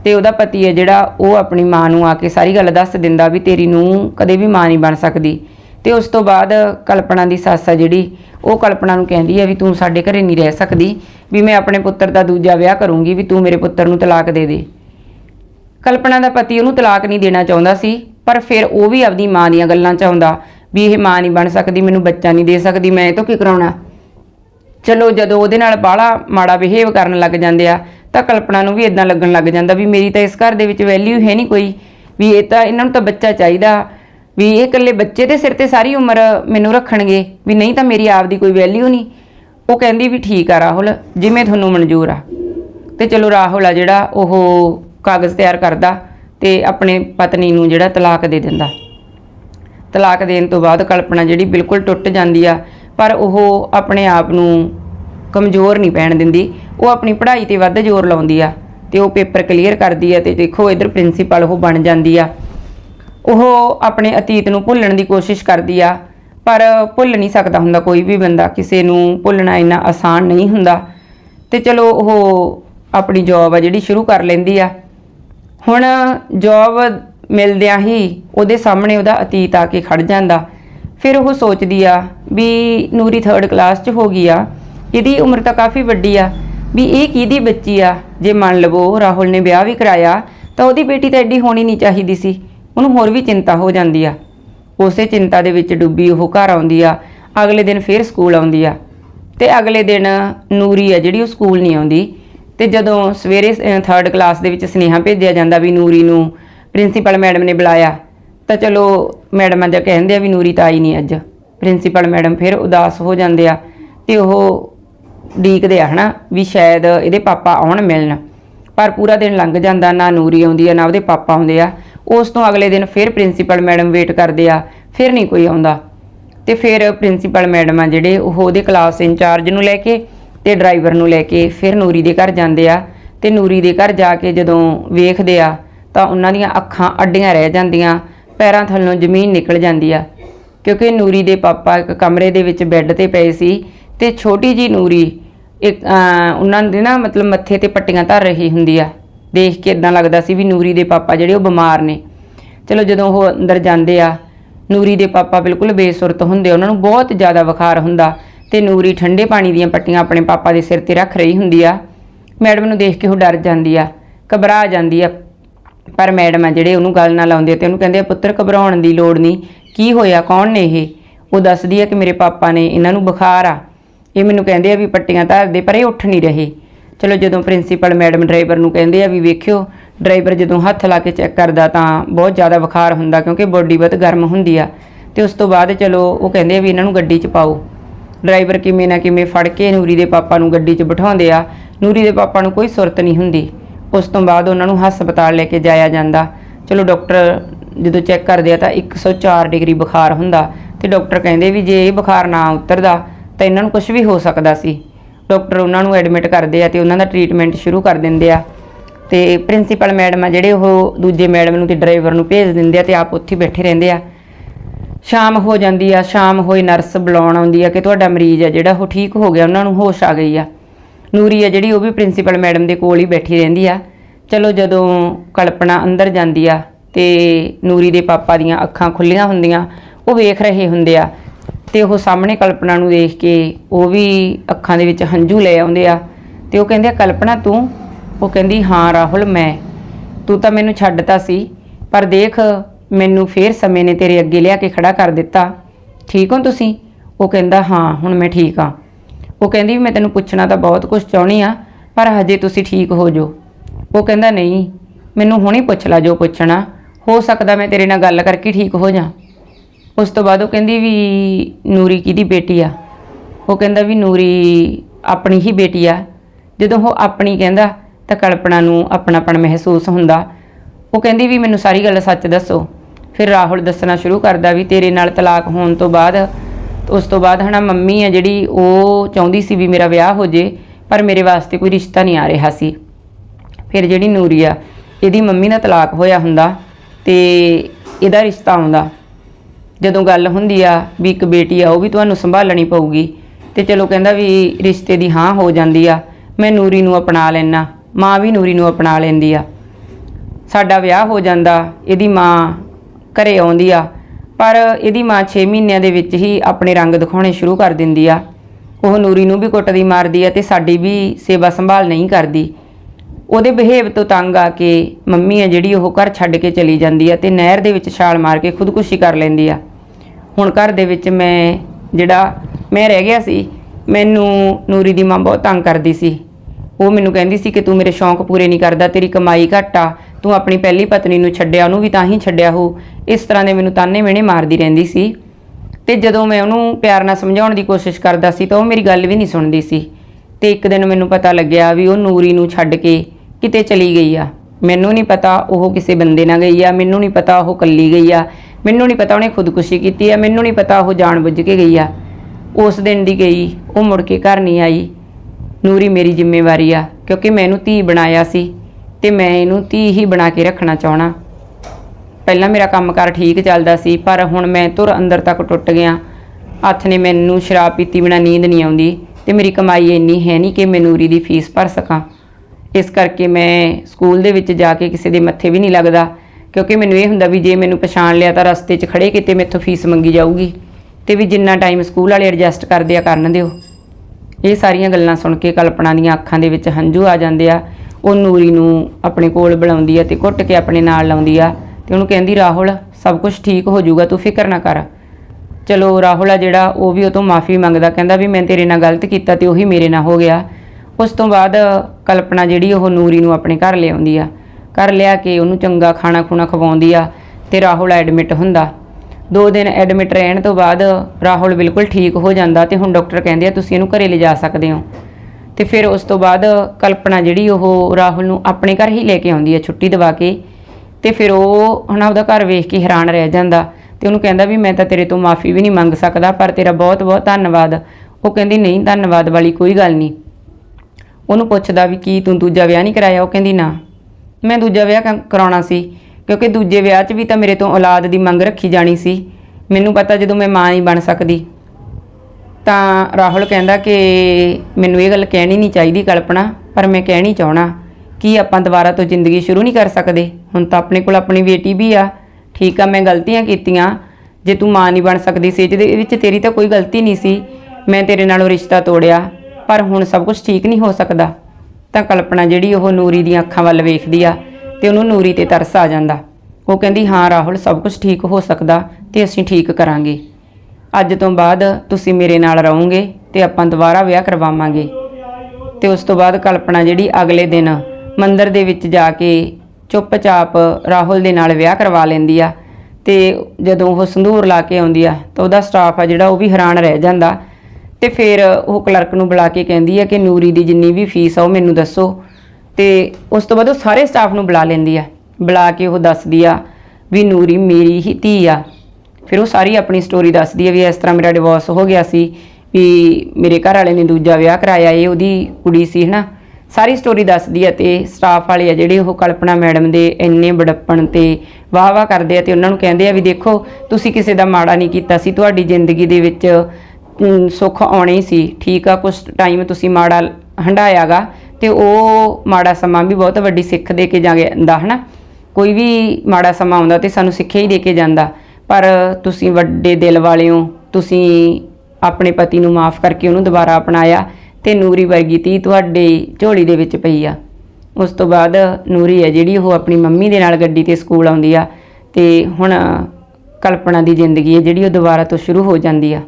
ਤੇ ਉਹਦਾ ਪਤੀ ਹੈ ਜਿਹੜਾ, ਉਹ ਆਪਣੀ ਮਾਂ ਨੂੰ ਆ ਕੇ ਸਾਰੀ ਗੱਲ ਦੱਸ ਦਿੰਦਾ ਵੀ ਤੇਰੀ ਨੂੰ ਕਦੇ ਵੀ ਮਾਂ ਨਹੀਂ ਬਣ ਸਕਦੀ। ਤੇ ਉਸ ਤੋਂ ਬਾਅਦ ਕਲਪਨਾ ਦੀ ਸੱਸ ਆ ਜਿਹੜੀ, ਉਹ ਕਲਪਨਾ ਨੂੰ ਕਹਿੰਦੀ ਹੈ ਵੀ ਤੂੰ ਸਾਡੇ ਘਰੇ ਨਹੀਂ ਰਹਿ ਸਕਦੀ, ਵੀ ਮੈਂ ਆਪਣੇ ਪੁੱਤਰ ਦਾ ਦੂਜਾ ਵਿਆਹ ਕਰੂੰਗੀ, ਵੀ ਤੂੰ ਮੇਰੇ ਪੁੱਤਰ ਨੂੰ ਤਲਾਕ ਦੇ ਦੇ। ਕਲਪਨਾ ਦਾ ਪਤੀ ਉਹਨੂੰ ਤਲਾਕ ਨਹੀਂ ਦੇਣਾ ਚਾਹੁੰਦਾ ਸੀ, ਪਰ ਫਿਰ ਉਹ ਵੀ ਆਪਦੀ ਮਾਂ ਦੀਆਂ ਗੱਲਾਂ ਚਾਹੁੰਦਾ ਵੀ ਇਹ ਮਾਂ ਨਹੀਂ ਬਣ ਸਕਦੀ, ਮੈਨੂੰ ਬੱਚਾ ਨਹੀਂ ਦੇ ਸਕਦੀ, ਮੈਂ ਇਹ ਤੋਂ ਕੀ ਕਰਾਉਣਾ? ਚਲੋ ਜਦੋਂ ਉਹਦੇ ਨਾਲ ਬਾਹਲਾ ਮਾੜਾ ਬਿਹੇਵ ਕਰਨ ਲੱਗ ਜਾਂਦੇ ਆ ਤਾਂ ਕਲਪਨਾ ਨੂੰ ਵੀ ਇਦਾਂ ਲੱਗਣ ਲੱਗ ਜਾਂਦਾ ਵੀ ਮੇਰੀ ਤਾਂ ਇਸ ਘਰ ਦੇ ਵਿੱਚ ਵੈਲਿਊ ਹੈ ਨਹੀਂ ਕੋਈ, ਵੀ ਇਹ ਤਾਂ ਇਹਨਾਂ ਨੂੰ ਤਾਂ ਬੱਚਾ ਚਾਹੀਦਾ, ਵੀ ਇਹ ਇਕੱਲੇ ਬੱਚੇ ਦੇ ਸਿਰ ਤੇ ਸਾਰੀ ਉਮਰ ਮੈਨੂੰ ਰੱਖਣਗੇ, ਵੀ ਨਹੀਂ ਤਾਂ ਮੇਰੀ ਆਪ ਦੀ ਕੋਈ ਵੈਲਿਊ ਨਹੀਂ। ਉਹ ਕਹਿੰਦੀ ਵੀ ਠੀਕ ਆ ਰਾਹੁਲ, ਜਿਵੇਂ ਤੁਹਾਨੂੰ ਮਨਜ਼ੂਰ ਆ। ਤੇ ਚਲੋ ਰਾਹੁਲ ਆ ਜਿਹੜਾ ਉਹ ਕਾਗਜ਼ ਤਿਆਰ ਕਰਦਾ ਤੇ ਆਪਣੇ ਪਤਨੀ ਨੂੰ ਜਿਹੜਾ ਤਲਾਕ ਦੇ ਦਿੰਦਾ। ਤਲਾਕ ਦੇਣ ਤੋਂ ਬਾਅਦ ਕਲਪਨਾ ਜਿਹੜੀ ਬਿਲਕੁਲ ਟੁੱਟ ਜਾਂਦੀ ਆ, ਪਰ ਉਹ ਆਪਣੇ ਆਪ ਨੂੰ ਕਮਜ਼ੋਰ ਨਹੀਂ ਪੈਣ ਦਿੰਦੀ। ਉਹ ਆਪਣੀ ਪੜ੍ਹਾਈ ਤੇ ਵੱਧ ਜ਼ੋਰ ਲਾਉਂਦੀ ਆ ਤੇ ਉਹ ਪੇਪਰ ਕਲੀਅਰ ਕਰਦੀ ਆ ਤੇ ਦੇਖੋ ਇਧਰ ਪ੍ਰਿੰਸੀਪਲ ਉਹ ਬਣ ਜਾਂਦੀ ਆ। ਉਹ ਆਪਣੇ ਅਤੀਤ ਨੂੰ ਭੁੱਲਣ ਦੀ ਕੋਸ਼ਿਸ਼ ਕਰਦੀ ਆ, ਪਰ ਭੁੱਲ ਨਹੀਂ ਸਕਦਾ ਹੁੰਦਾ ਕੋਈ ਵੀ ਬੰਦਾ, ਕਿਸੇ ਨੂੰ ਭੁੱਲਣਾ ਇੰਨਾ ਆਸਾਨ ਨਹੀਂ ਹੁੰਦਾ। ਤੇ ਚਲੋ ਉਹ ਆਪਣੀ ਜੌਬ ਆ ਜਿਹੜੀ ਸ਼ੁਰੂ ਕਰ ਲੈਂਦੀ ਆ। ਹੁਣ ਜੌਬ ਮਿਲਦਿਆਂ ਹੀ ਉਹਦੇ ਸਾਹਮਣੇ ਉਹਦਾ ਅਤੀਤ ਆ ਕੇ ਖੜ ਜਾਂਦਾ। ਫਿਰ ਉਹ ਸੋਚਦੀ ਆ ਵੀ ਨੂਰੀ 3rd ਕਲਾਸ 'ਚ ਹੋ ਗਈ ਆ, ਇਹਦੀ ਉਮਰ ਤਾਂ ਕਾਫੀ ਵੱਡੀ ਆ। ਵੀ ਇਹ ਕਿਹਦੀ ਬੱਚੀ ਆ? ਜੇ ਮੰਨ ਲਵੋ ਰਾਹੁਲ ਨੇ ਵਿਆਹ ਵੀ ਕਰਾਇਆ, ਤਾਂ ਉਹਦੀ ਬੇਟੀ ਤਾਂ ਐਡੀ ਹੋਣੀ ਨਹੀਂ ਚਾਹੀਦੀ ਸੀ। ਉਹਨੂੰ ਹੋਰ ਵੀ ਚਿੰਤਾ ਹੋ ਜਾਂਦੀ ਆ। ਉਸੇ ਚਿੰਤਾ ਦੇ ਵਿੱਚ ਡੁੱਬੀ ਉਹ ਘਰ ਆਉਂਦੀ ਆ। ਅਗਲੇ ਦਿਨ ਫੇਰ ਸਕੂਲ ਆਉਂਦੀ ਆ। ਤੇ ਅਗਲੇ ਦਿਨ ਨੂਰੀ ਆ ਜਿਹੜੀ, ਉਹ ਸਕੂਲ ਨਹੀਂ ਆਉਂਦੀ। ਤੇ ਜਦੋਂ ਸਵੇਰੇ 3rd ਕਲਾਸ ਦੇ ਵਿੱਚ ਸੁਨੇਹਾ ਭੇਜਿਆ ਜਾਂਦਾ ਵੀ ਨੂਰੀ ਨੂੰ ਪ੍ਰਿੰਸੀਪਲ ਮੈਡਮ ਨੇ ਬੁਲਾਇਆ, ਤਾਂ ਚਲੋ ਮੈਡਮ ਅੱਜ ਕਹਿੰਦੇ ਆ ਵੀ ਨੂਰੀ ਤਾਂ ਆਈ ਨਹੀਂ ਅੱਜ। ਪ੍ਰਿੰਸੀਪਲ ਮੈਡਮ ਫਿਰ ਉਦਾਸ ਹੋ ਜਾਂਦੇ ਆ। ਤੇ ਉਹ ਡੀਕਦੇ ਆ, ਹਨਾ, ਵੀ ਸ਼ਾਇਦ ਇਹਦੇ ਪਾਪਾ ਆਉਣ ਮਿਲਣ। ਪਰ ਪੂਰਾ ਦਿਨ ਲੰਘ ਜਾਂਦਾ, ਨਾ ਨੂਰੀ ਆਉਂਦੀ ਆ, ਨਾ ਉਹਦੇ ਪਾਪਾ ਆਉਂਦੇ ਆ। ਉਸ ਤੋਂ ਅਗਲੇ ਦਿਨ ਫਿਰ ਪ੍ਰਿੰਸੀਪਲ ਮੈਡਮ ਵੇਟ ਕਰਦੇ ਆ, ਫਿਰ ਨਹੀਂ ਕੋਈ ਆਉਂਦਾ। ਤੇ ਫਿਰ ਪ੍ਰਿੰਸੀਪਲ ਮੈਡਮ ਆ ਜਿਹੜੇ, ਉਹ ਉਹਦੇ ਕਲਾਸ ਇੰਚਾਰਜ ਨੂੰ ਲੈ ਕੇ ਤੇ ਡਰਾਈਵਰ ਨੂੰ ਲੈ ਕੇ ਫਿਰ ਨੂਰੀ ਦੇ ਘਰ ਜਾਂਦੇ ਆ। ਤੇ ਨੂਰੀ ਦੇ ਘਰ ਜਾ ਕੇ ਜਦੋਂ ਵੇਖਦੇ ਆ, ਤਾਂ ਉਹਨਾਂ ਦੀਆਂ ਅੱਖਾਂ ਅੱਡੀਆਂ ਰਹਿ ਜਾਂਦੀਆਂ, ਪੈਰਾਂ ਥੱਲੋਂ ਜ਼ਮੀਨ ਨਿਕਲ ਜਾਂਦੀ ਆ। ਕਿਉਂਕਿ ਨੂਰੀ ਦੇ ਪਾਪਾ ਇੱਕ ਕਮਰੇ ਦੇ ਵਿੱਚ ਬੈੱਡ ਤੇ ਪਏ ਸੀ ਤੇ ਛੋਟੀ ਜੀ ਨੂਰੀ, ਇੱਕ ਉਹਨਾਂ ਦੇ ਨਾ ਮਤਲਬ ਮੱਥੇ ਤੇ ਪੱਟੀਆਂ ਧਰ ਰਹੀ ਹੁੰਦੀ ਆ। ਦੇਖ ਕੇ ਇਦਾਂ ਲੱਗਦਾ ਸੀ ਵੀ ਨੂਰੀ ਦੇ ਪਾਪਾ ਜਿਹੜੇ ਉਹ ਬਿਮਾਰ ਨੇ। ਚਲੋ ਜਦੋਂ ਉਹ ਅੰਦਰ ਜਾਂਦੇ ਆ, ਨੂਰੀ ਦੇ ਪਾਪਾ ਬਿਲਕੁਲ ਬੇਸੁਰਤ ਹੁੰਦੇ ਉਹਨਾਂ ਨੂੰ ਬਹੁਤ ਜ਼ਿਆਦਾ ਬੁਖਾਰ ਹੁੰਦਾ ਤੇ ਨੂਰੀ ਠੰਡੇ ਪਾਣੀ ਦੀਆਂ ਪੱਟੀਆਂ ਆਪਣੇ ਪਾਪਾ ਦੇ ਸਿਰ ਤੇ ਰੱਖ ਰਹੀ ਹੁੰਦੀ ਆ। ਮੈਡਮ ਨੂੰ ਦੇਖ ਕੇ ਉਹ ਡਰ ਜਾਂਦੀ ਆ, ਘਬਰਾ ਜਾਂਦੀ ਆ। ਪਰ ਮੈਡਮ ਆ ਜਿਹੜੇ ਉਹਨੂੰ ਗੱਲ ਨਾ ਲਾਉਂਦੇ ਤੇ ਉਹਨੂੰ ਕਹਿੰਦੇ ਆ, ਪੁੱਤਰ, ਘਬਰਾਉਣ ਦੀ ਲੋੜ ਨਹੀਂ। ਕੀ ਹੋਇਆ? ਕੌਣ ਨੇ ਇਹ? ਉਹ ਦੱਸਦੀ ਆ ਕਿ ਮੇਰੇ ਪਾਪਾ ਨੇ ਇਹਨਾਂ ਨੂੰ ਬੁਖਾਰ ਆ। ਇਹ ਮੈਨੂੰ ਕਹਿੰਦੇ ਆ ਵੀ ਪੱਟੀਆਂ ਧਰਦੇ ਪਰ ਇਹ ਉੱਠ ਨਹੀਂ ਰਹੇ। ਚਲੋ ਜਦੋਂ ਪ੍ਰਿੰਸੀਪਲ ਮੈਡਮ ਡਰਾਈਵਰ ਨੂੰ ਕਹਿੰਦੇ ਆ ਵੀ ਵੇਖਿਓ, ਡਰਾਈਵਰ ਜਦੋਂ ਹੱਥ ਲਾ ਕੇ ਚੈੱਕ ਕਰਦਾ ਤਾਂ ਬਹੁਤ ਜ਼ਿਆਦਾ ਬੁਖਾਰ ਹੁੰਦਾ ਕਿਉਂਕਿ ਬੋਡੀ ਬਹੁਤ ਗਰਮ ਹੁੰਦੀ ਆ। ਤੇ ਉਸ ਤੋਂ ਬਾਅਦ ਚਲੋ ਉਹ ਕਹਿੰਦੇ ਆ ਵੀ ਇਹਨਾਂ ਨੂੰ ਗੱਡੀ 'ਚ ਪਾਓ। ਡਰਾਈਵਰ ਕਿਵੇਂ ਨਾ ਕਿਵੇਂ ਫੜ ਕੇ ਨੂਰੀ ਦੇ ਪਾਪਾ ਨੂੰ ਗੱਡੀ 'ਚ ਬਿਠਾਉਂਦੇ ਆ। ਨੂਰੀ ਦੇ ਪਾਪਾ ਨੂੰ ਕੋਈ ਸੁਰਤ ਨਹੀਂ ਹੁੰਦੀ। ਉਸ ਤੋਂ ਬਾਅਦ ਉਹਨਾਂ ਨੂੰ ਹਸਪਤਾਲ ਲੈ ਕੇ ਜਾਇਆ ਜਾਂਦਾ। ਚਲੋ ਡਾਕਟਰ ਜਦੋਂ ਚੈੱਕ ਕਰਦੇ ਆ ਤਾਂ 104 ਡਿਗਰੀ ਬੁਖਾਰ ਹੁੰਦਾ। ਤੇ ਡਾਕਟਰ ਕਹਿੰਦੇ ਵੀ ਜੇ ਇਹ ਬੁਖਾਰ ਨਾ ਉਤਰਦਾ ਤਾਂ ਇਹਨਾਂ ਨੂੰ ਕੁਝ ਵੀ ਹੋ ਸਕਦਾ ਸੀ। ਡਾਕਟਰ ਉਹਨਾਂ ਨੂੰ ਐਡਮਿਟ ਕਰਦੇ ਆ ਤੇ ਉਹਨਾਂ ਦਾ ਟ੍ਰੀਟਮੈਂਟ ਸ਼ੁਰੂ ਕਰ ਦਿੰਦੇ ਆ। ਤੇ ਪ੍ਰਿੰਸੀਪਲ ਮੈਡਮ ਆ ਜਿਹੜੇ ਉਹ ਦੂਜੇ ਮੈਡਮ ਨੂੰ ਤੇ ਡਰਾਈਵਰ ਨੂੰ ਭੇਜ ਦਿੰਦੇ ਆ ਤੇ ਆਪ ਉੱਥੇ ਬੈਠੇ ਰਹਿੰਦੇ ਆ। ਸ਼ਾਮ ਹੋ ਜਾਂਦੀ ਆ, ਸ਼ਾਮ ਹੋਈ ਨਰਸ ਬੁਲਾਉਣ ਆਉਂਦੀ ਆ ਕਿ ਤੁਹਾਡਾ ਮਰੀਜ਼ ਆ ਜਿਹੜਾ ਉਹ ਠੀਕ ਹੋ ਗਿਆ, ਉਹਨਾਂ ਨੂੰ ਹੋਸ਼ ਆ ਗਈ ਆ। ਨੂਰੀ ਆ ਜਿਹੜੀ ਉਹ ਵੀ ਪ੍ਰਿੰਸੀਪਲ ਮੈਡਮ ਦੇ ਕੋਲ ਹੀ ਬੈਠੀ ਰਹਿੰਦੀ ਆ। ਚਲੋ ਜਦੋਂ ਕਲਪਨਾ ਅੰਦਰ ਜਾਂਦੀ ਆ ਤੇ ਨੂਰੀ ਦੇ ਪਾਪਾ ਦੀਆਂ ਅੱਖਾਂ ਖੁੱਲੀਆਂ ਹੁੰਦੀਆਂ, ਉਹ ਵੇਖ ਰਹੇ ਹੁੰਦੇ ਆ। ਤੇ ਉਹ ਸਾਹਮਣੇ ਕਲਪਨਾ ਨੂੰ ਦੇਖ ਕੇ ਉਹ ਵੀ ਅੱਖਾਂ ਦੇ ਵਿੱਚ ਹੰਝੂ ਲੈ ਆਉਂਦੇ ਆ ਤੇ ਉਹ ਕਹਿੰਦੇ ਆ, ਕਲਪਨਾ ਤੂੰ? ਉਹ ਕਹਿੰਦੀ, ਹਾਂ ਰਾਹੁਲ, ਮੈਂ। ਤੂੰ ਤਾਂ ਮੈਨੂੰ ਛੱਡਤਾ ਸੀ, ਪਰ ਦੇਖ, ਮੈਨੂੰ ਫੇਰ ਸਮੇਂ ਨੇ ਤੇਰੇ ਅੱਗੇ ਲਿਆ ਕੇ ਖੜਾ ਕਰ ਦਿੱਤਾ। ਠੀਕ ਹੋ ਤੁਸੀਂ? ਉਹ ਕਹਿੰਦਾ, ਹਾਂ, ਹੁਣ ਮੈਂ ਠੀਕ ਆ ਉਹ ਕਹਿੰਦੀ ਵੀ ਮੈਂ ਤੈਨੂੰ ਪੁੱਛਣਾ ਤਾਂ ਬਹੁਤ ਕੁਝ ਚਾਹਣੀ ਆ ਪਰ ਹਜੇ ਤੁਸੀਂ ਠੀਕ ਹੋ ਜੋ ਉਹ ਕਹਿੰਦਾ, ਨਹੀਂ, ਮੈਨੂੰ ਹੁਣੇ ਪੁੱਛ ਲੈ ਜੋ ਪੁੱਛਣਾ। ਹੋ ਸਕਦਾ ਮੈਂ ਤੇਰੇ ਨਾਲ ਗੱਲ ਕਰਕੇ ਠੀਕ ਹੋ ਜਾ। ਉਸ ਤੋਂ ਬਾਅਦ ਉਹ ਕਹਿੰਦੀ ਵੀ ਨੂਰੀ ਕਿਹਦੀ ਬੇਟੀ ਆ? ਉਹ ਕਹਿੰਦਾ ਵੀ ਨੂਰੀ ਆਪਣੀ ਹੀ ਬੇਟੀ ਆ। ਜਦੋਂ ਉਹ ਆਪਣੀ ਕਹਿੰਦਾ, ਤਾਂ ਕਲਪਨਾ ਨੂੰ ਆਪਣਾਪਣ ਮਹਿਸੂਸ ਹੁੰਦਾ। ਉਹ ਕਹਿੰਦੀ ਵੀ ਮੈਨੂੰ ਸਾਰੀ ਗੱਲ ਸੱਚ ਦੱਸੋ। ਫਿਰ ਰਾਹੁਲ ਦੱਸਣਾ ਸ਼ੁਰੂ ਕਰਦਾ ਵੀ ਤੇਰੇ ਨਾਲ ਤਲਾਕ ਹੋਣ ਤੋਂ ਬਾਅਦ, ਉਸ ਤੋਂ ਬਾਅਦ ਹਨਾ ਮੰਮੀ ਆ ਜਿਹੜੀ, ਉਹ ਚਾਹੁੰਦੀ ਸੀ ਵੀ ਮੇਰਾ ਵਿਆਹ ਹੋ ਜੇ, ਪਰ ਮੇਰੇ ਵਾਸਤੇ ਕੋਈ ਰਿਸ਼ਤਾ ਨਹੀਂ ਆ ਰਿਹਾ ਸੀ। ਫਿਰ ਜਿਹੜੀ ਨੂਰੀ ਆ, ਇਹਦੀ ਮੰਮੀ ਦਾ ਤਲਾਕ ਹੋਇਆ ਹੁੰਦਾ ਤੇ ਇਹਦਾ ਰਿਸ਼ਤਾ ਆਉਂਦਾ। ਜਦੋਂ ਗੱਲ ਹੁੰਦੀ ਆ ਵੀ ਇੱਕ ਬੇਟੀ ਆ, ਉਹ ਵੀ ਤੁਹਾਨੂੰ ਸੰਭਾਲਣੀ ਪਊਗੀ। ਤੇ ਚਲੋ ਕਹਿੰਦਾ ਵੀ ਰਿਸ਼ਤੇ ਦੀ ਹਾਂ ਹੋ ਜਾਂਦੀ ਆ। ਮੈਂ ਨੂਰੀ ਨੂੰ ਅਪਣਾ ਲੈਣਾ ਮਾਂ ਵੀ ਨੂਰੀ ਨੂੰ ਅਪਣਾ ਲੈਂਦੀ ਆ। ਸਾਡਾ ਵਿਆਹ ਹੋ ਜਾਂਦਾ, ਇਹਦੀ ਮਾਂ ਘਰੇ ਆਉਂਦੀ ਆ। ਪਰ ਇਹਦੀ ਮਾਂ 6 ਮਹੀਨਿਆਂ ਦੇ ਵਿੱਚ ਹੀ ਆਪਣੇ ਰੰਗ ਦਿਖਾਉਣੇ ਸ਼ੁਰੂ ਕਰ ਦਿੰਦੀ ਆ। ਉਹ ਨੂਰੀ ਨੂੰ ਵੀ ਕੁੱਟਦੀ ਮਾਰਦੀ ਆ ਤੇ ਸਾਡੀ ਵੀ ਸੇਵਾ ਸੰਭਾਲ ਨਹੀਂ ਕਰਦੀ। ਉਹਦੇ ਬਿਹੇਵ ਤੋਂ ਤੰਗ ਆ ਕੇ ਮੰਮੀ ਆ ਜਿਹੜੀ ਉਹ ਘਰ ਛੱਡ ਕੇ ਚਲੀ ਜਾਂਦੀ ਆ ਤੇ ਨਹਿਰ ਦੇ ਵਿੱਚ ਛਾਲ ਮਾਰ ਕੇ ਖੁਦਕੁਸ਼ੀ ਕਰ ਲੈਂਦੀ ਆ। ਹੁਣ ਘਰ ਦੇ ਵਿੱਚ ਮੈਂ ਜਿਹੜਾ ਮੈਂ ਰਹਿ ਗਿਆ ਸੀ, ਮੈਨੂੰ ਨੂਰੀ ਦੀ ਮਾਂ ਬਹੁਤ ਤੰਗ ਕਰਦੀ ਸੀ। ਉਹ ਮੈਨੂੰ ਕਹਿੰਦੀ ਸੀ ਕਿ ਤੂੰ ਮੇਰੇ ਸ਼ੌਂਕ ਪੂਰੇ ਨਹੀਂ ਕਰਦਾ, ਤੇਰੀ ਕਮਾਈ ਘੱਟ ਆ, ਤੂੰ ਆਪਣੀ ਪਹਿਲੀ ਪਤਨੀ ਨੂੰ ਛੱਡਿਆ, ਉਹਨੂੰ ਵੀ ਤਾਂ ਹੀ ਛੱਡਿਆ ਹੋ ਇਸ ਤਰ੍ਹਾਂ ਦੇ ਮੈਨੂੰ ਤਾਨੇ ਮਿਹਣੇ ਮਾਰਦੀ ਰਹਿੰਦੀ ਸੀ। ਤੇ ਜਦੋਂ ਮੈਂ ਉਹਨੂੰ ਪਿਆਰ ਨਾਲ ਸਮਝਾਉਣ ਦੀ ਕੋਸ਼ਿਸ਼ ਕਰਦਾ ਸੀ ਤਾਂ ਉਹ ਮੇਰੀ ਗੱਲ ਵੀ ਨਹੀਂ ਸੁਣਦੀ ਸੀ। ਤੇ ਇੱਕ ਦਿਨ ਮੈਨੂੰ ਪਤਾ ਲੱਗਿਆ ਵੀ ਉਹ ਨੂਰੀ ਨੂੰ ਛੱਡ ਕੇ ਕਿਤੇ ਚਲੀ ਗਈ ਆ। ਮੈਨੂੰ ਨਹੀਂ ਪਤਾ ਉਹ ਕਿਸੇ ਬੰਦੇ ਨਾਲ ਗਈ ਆ, ਮੈਨੂੰ ਨਹੀਂ ਪਤਾ ਉਹ ਕੱਲੀ ਗਈ ਆ। ਮੈਨੂੰ ਨਹੀਂ ਪਤਾ ਉਹਨੇ ਖੁਦਕੁਸ਼ੀ ਕੀਤੀ ਆ, ਮੈਨੂੰ ਨਹੀਂ ਪਤਾ ਉਹ ਜਾਣਬੁੱਝ ਕੇ ਗਈ ਆ। ਉਸ ਦਿਨ ਦੀ ਗਈ, ਉਹ ਮੁੜ ਕੇ ਘਰ ਨਹੀਂ ਆਈ। ਨੂਰੀ ਮੇਰੀ ਜ਼ਿੰਮੇਵਾਰੀ ਆ, ਕਿਉਂਕਿ ਮੈਂ ਇਹਨੂੰ ਧੀ ਬਣਾਇਆ ਸੀ ਤੇ ਮੈਂ ਇਹਨੂੰ ਧੀ ਹੀ ਬਣਾ ਕੇ ਰੱਖਣਾ ਚਾਹਣਾ। ਪਹਿਲਾਂ ਮੇਰਾ ਕੰਮਕਾਰ ਠੀਕ ਚੱਲਦਾ ਸੀ, ਪਰ ਹੁਣ ਮੈਂ ਤੁਰ ਅੰਦਰ ਤੱਕ ਟੁੱਟ ਗਿਆ। ਹੱਥ ਨੇ ਮੈਨੂੰ ਸ਼ਰਾਬ ਪੀਤੀ ਬਿਨਾ ਨੀਂਦ ਨਹੀਂ ਆਉਂਦੀ ਤੇ ਮੇਰੀ ਕਮਾਈ ਇੰਨੀ ਹੈ ਨਹੀਂ ਕਿ ਮੈਂ ਨੂਰੀ ਦੀ ਫੀਸ ਭਰ ਸਕਾਂ। ਇਸ ਕਰਕੇ ਮੈਂ ਸਕੂਲ ਦੇ ਵਿੱਚ ਜਾ ਕੇ ਕਿਸੇ ਦੇ ਮੱਥੇ ਵੀ ਨਹੀਂ ਲੱਗਦਾ। ਕਿਉਂਕਿ ਮੈਨੂੰ ਇਹ ਹੁੰਦਾ ਵੀ ਜੇ ਮੈਨੂੰ ਪਛਾਣ ਲਿਆ ਤਾਂ ਰਸਤੇ 'ਚ ਖੜੇ ਕਿਤੇ ਮੈਥੋਂ ਫੀਸ ਮੰਗੀ ਜਾਊਗੀ ਤੇ ਵੀ ਜਿੰਨਾ ਟਾਈਮ ਸਕੂਲ ਵਾਲੇ ਐਡਜਸਟ ਕਰਦੇ ਆ ਕਰਨ ਦਿਓ। ਇਹ ਸਾਰੀਆਂ ਗੱਲਾਂ ਸੁਣ ਕੇ ਕਲਪਨਾ ਦੀਆਂ ਅੱਖਾਂ ਦੇ ਵਿੱਚ ਹੰਝੂ ਆ ਜਾਂਦੇ ਆ। ਉਹ ਨੂਰੀ ਨੂੰ ਆਪਣੇ ਕੋਲ ਬੁਲਾਉਂਦੀ ਆ ਤੇ ਘੁੱਟ ਕੇ ਆਪਣੇ ਨਾਲ ਲਾਉਂਦੀ ਆ ਤੇ ਉਹਨੂੰ ਕਹਿੰਦੀ, ਰਾਹੁਲ, ਸਭ ਕੁਝ ਠੀਕ ਹੋ ਜਾਊਗਾ, ਤੂੰ ਫਿਕਰ ਨਾ ਕਰ। ਚਲੋ, ਰਾਹੁਲ ਆ ਜਿਹੜਾ, ਉਹ ਵੀ ਉਹ ਤੋਂ ਮਾਫੀ ਮੰਗਦਾ, ਕਹਿੰਦਾ ਵੀ ਮੈਂ ਤੇਰੇ ਨਾਲ ਗਲਤ ਕੀਤਾ ਤੇ ਉਹੀ ਮੇਰੇ ਨਾਲ ਹੋ ਗਿਆ। ਉਸ ਤੋਂ ਬਾਅਦ ਕਲਪਨਾ ਜਿਹੜੀ ਉਹ ਨੂਰੀ ਨੂੰ ਆਪਣੇ ਘਰ ਲਿਆਉਂਦੀ ਆ। ਘਰ ਲਿਆ ਕੇ ਉਹਨੂੰ ਚੰਗਾ ਖਾਣਾ ਖੁਣਾ ਖਵਾਉਂਦੀ ਆ ਤੇ ਰਾਹੁਲ ਐਡਮਿਟ ਹੁੰਦਾ। ਦੋ ਦਿਨ ਐਡਮਿਟ ਰਹਿਣ ਤੋਂ ਬਾਅਦ ਰਾਹੁਲ ਬਿਲਕੁਲ ਠੀਕ ਹੋ ਜਾਂਦਾ ਤੇ ਹੁਣ ਡਾਕਟਰ ਕਹਿੰਦੇ ਆ, ਤੁਸੀਂ ਇਹਨੂੰ ਘਰੇ ਲਿਜਾ ਸਕਦੇ ਹੋ। ਤੇ ਫਿਰ ਉਸ ਤੋਂ ਬਾਅਦ ਕਲਪਨਾ ਜਿਹੜੀ ਉਹ ਰਾਹੁਲ ਨੂੰ ਆਪਣੇ ਘਰ ਹੀ ਲੈ ਕੇ ਆਉਂਦੀ ਹੈ ਛੁੱਟੀ ਦਵਾ ਕੇ। ਤੇ ਫਿਰ ਉਹ ਹਨਾ ਉਹਦਾ ਘਰ ਵੇਖ ਕੇ ਹੈਰਾਨ ਰਹਿ ਜਾਂਦਾ ਤੇ ਉਹਨੂੰ ਕਹਿੰਦਾ ਵੀ ਮੈਂ ਤਾਂ ਤੇਰੇ ਤੋਂ ਮਾਫੀ ਵੀ ਨਹੀਂ ਮੰਗ ਸਕਦਾ, ਪਰ ਤੇਰਾ ਬਹੁਤ ਬਹੁਤ ਧੰਨਵਾਦ। ਉਹ ਕਹਿੰਦੀ, ਨਹੀਂ, ਧੰਨਵਾਦ ਵਾਲੀ ਕੋਈ ਗੱਲ ਨਹੀਂ। ਉਹਨੂੰ ਪੁੱਛਦਾ ਵੀ ਕੀ ਤੂੰ ਦੂਜਾ ਵਿਆਹ ਨਹੀਂ ਕਰਾਇਆ? ਉਹ ਕਹਿੰਦੀ, ਨਾ। ਮੈਂ ਦੂਜਾ ਵਿਆਹ ਕ- ਕਰਾਉਣਾ ਸੀ। ਕਿਉਂਕਿ ਦੂਜੇ ਵਿਆਹ 'ਚ ਵੀ ਤਾਂ ਮੇਰੇ ਤੋਂ ਔਲਾਦ ਦੀ ਮੰਗ ਰੱਖੀ ਜਾਣੀ ਸੀ। ਮੈਨੂੰ ਪਤਾ ਜਦੋਂ ਮੈਂ ਮਾਂ ਨਹੀਂ ਬਣ ਸਕਦੀ। ਤਾਂ ਰਾਹੁਲ ਕਹਿੰਦਾ ਕਿ ਮੈਨੂੰ ਇਹ ਗੱਲ ਕਹਿਣੀ ਨਹੀਂ ਚਾਹੀਦੀ ਕਲਪਨਾ, ਪਰ ਮੈਂ ਕਹਿਣੀ ਚਾਹਣਾ ਕੀ ਆਪਾਂ ਦੁਬਾਰਾ ਤੋਂ ਜ਼ਿੰਦਗੀ ਸ਼ੁਰੂ ਨਹੀਂ ਕਰ ਸਕਦੇ? ਹੁਣ ਤਾਂ ਆਪਣੇ ਕੋਲ ਆਪਣੀ ਬੇਟੀ ਵੀ ਆ। ਠੀਕ ਆ, ਮੈਂ ਗਲਤੀਆਂ ਕੀਤੀਆਂ। ਜੇ ਤੂੰ ਮਾਂ ਨਹੀਂ ਬਣ ਸਕਦੀ ਸੀ ਜਿਹਦੇ ਵਿੱਚ ਤੇਰੀ ਤਾਂ ਕੋਈ ਗਲਤੀ ਨਹੀਂ ਸੀ। ਮੈਂ ਤੇਰੇ ਨਾਲੋਂ ਰਿਸ਼ਤਾ ਤੋੜਿਆ, ਪਰ ਹੁਣ ਸਭ ਕੁਝ ਠੀਕ ਨਹੀਂ ਹੋ ਸਕਦਾ। ਤਾਂ ਕਲਪਨਾ ਜਿਹੜੀ ਉਹ ਨੂਰੀ ਦੀਆਂ ਅੱਖਾਂ ਵੱਲ ਵੇਖਦੀ ਆ ਤੇ ਉਹਨੂੰ ਨੂਰੀ ਤੇ ਤਰਸ ਆ ਜਾਂਦਾ। ਉਹ ਕਹਿੰਦੀ, ਹਾਂ ਰਾਹੁਲ, ਸਭ ਕੁਝ ਠੀਕ ਹੋ ਸਕਦਾ ਤੇ ਅਸੀਂ ਠੀਕ ਕਰਾਂਗੇ। ਅੱਜ ਤੋਂ ਬਾਅਦ ਤੁਸੀਂ ਮੇਰੇ ਨਾਲ ਰਹੋਗੇ ਤੇ ਆਪਾਂ ਦੁਬਾਰਾ ਵਿਆਹ ਕਰਵਾਵਾਂਗੇ। ਤੇ ਉਸ ਤੋਂ ਬਾਅਦ ਕਲਪਨਾ ਜਿਹੜੀ ਅਗਲੇ ਦਿਨ ਮੰਦਰ ਦੇ ਵਿੱਚ ਜਾ ਕੇ ਚੁੱਪਚਾਪ ਰਾਹੁਲ ਦੇ ਨਾਲ ਵਿਆਹ ਕਰਵਾ ਲੈਂਦੀ ਆ ਤੇ ਜਦੋਂ ਉਹ ਸੰਧੂਰ ਲਾ ਕੇ ਆਉਂਦੀ ਆ ਤਾਂ ਉਹਦਾ ਸਟਾਫ ਆ ਜਿਹੜਾ ਉਹ ਵੀ ਹੈਰਾਨ ਰਹਿ ਜਾਂਦਾ ਤੇ ਫਿਰ ਉਹ ਕਲਰਕ ਨੂੰ ਬੁਲਾ ਕੇ ਕਹਿੰਦੀ ਆ ਕਿ ਨੂਰੀ ਦੀ ਜਿੰਨੀ ਵੀ ਫੀਸ ਆ ਉਹ ਮੈਨੂੰ ਦੱਸੋ। ਤੇ ਉਸ ਤੋਂ ਬਾਅਦ ਉਹ ਸਾਰੇ ਸਟਾਫ ਨੂੰ ਬੁਲਾ ਲੈਂਦੀ ਆ। ਬੁਲਾ ਕੇ ਉਹ ਦੱਸਦੀ ਆ ਵੀ ਨੂਰੀ ਮੇਰੀ ਹੀ ਧੀ ਆ। ਫਿਰ ਉਹ ਸਾਰੀ ਆਪਣੀ ਸਟੋਰੀ ਦੱਸਦੀ ਹੈ ਵੀ ਇਸ ਤਰ੍ਹਾਂ ਮੇਰਾ ਡਿਵੋਰਸ ਹੋ ਗਿਆ ਸੀ, ਵੀ ਮੇਰੇ ਘਰ ਵਾਲੇ ਨੇ ਦੂਜਾ ਵਿਆਹ ਕਰਾਇਆ, ਇਹ ਉਹਦੀ ਕੁੜੀ ਸੀ, ਹਨਾ? ਸਾਰੀ ਸਟੋਰੀ ਦੱਸਦੀ ਆ ਤੇ ਸਟਾਫ ਵਾਲੇ ਆ ਜਿਹੜੇ ਉਹ ਕਲਪਨਾ ਮੈਡਮ ਦੇ ਇੰਨੇ ਬੜੱਪਣ ਤੇ ਵਾਹ ਵਾਹ ਕਰਦੇ ਆ ਤੇ ਉਹਨਾਂ ਨੂੰ ਕਹਿੰਦੇ ਆ ਵੀ ਦੇਖੋ, ਤੁਸੀਂ ਕਿਸੇ ਦਾ ਮਾੜਾ ਨਹੀਂ ਕੀਤਾ ਸੀ, ਤੁਹਾਡੀ ਜ਼ਿੰਦਗੀ ਦੇ ਵਿੱਚ ਸੁੱਖ ਆਉਣੇ ਹੀ ਸੀ। ਠੀਕ ਆ ਕੁਝ ਟਾਈਮ ਤੁਸੀਂ ਮਾੜਾ ਹੰਡਾਇਆਗਾ ਤੇ ਉਹ ਮਾੜਾ ਸਮਾਂ ਵੀ ਬਹੁਤ ਵੱਡੀ ਸਿੱਖ ਦੇ ਕੇ ਜਾਂਦਾ ਹਨਾ? ਕੋਈ ਵੀ ਮਾੜਾ ਸਮਾਂ ਆਉਂਦਾ ਤੇ ਸਾਨੂੰ ਸਿੱਖਿਆ ਹੀ ਦੇ ਕੇ ਜਾਂਦਾ। ਪਰ ਤੁਸੀਂ ਵੱਡੇ ਦਿਲ ਵਾਲੇ ਹੋ ਤੁਸੀਂ ਆਪਣੇ ਪਤੀ ਨੂੰ ਮਾਫ ਕਰਕੇ ਉਹਨੂੰ ਦੁਬਾਰਾ ਅਪਣਾਇਆ ਤੇ ਨੂਰੀ ਵਰਗੀ ਧੀ ਤੁਹਾਡੇ ਝੋਲੀ ਦੇ ਵਿੱਚ ਪਈ ਆ। ਉਸ ਤੋਂ ਬਾਅਦ ਨੂਰੀ ਹੈ ਜਿਹੜੀ, ਉਹ ਆਪਣੀ ਮੰਮੀ ਦੇ ਨਾਲ ਗੱਡੀ ਤੇ ਸਕੂਲ ਆਉਂਦੀ ਆ ਤੇ ਹੁਣ ਕਲਪਨਾ ਦੀ ਜ਼ਿੰਦਗੀ ਹੈ ਜਿਹੜੀ ਉਹ ਦੁਬਾਰਾ ਤੋਂ ਸ਼ੁਰੂ ਹੋ ਜਾਂਦੀ ਆ।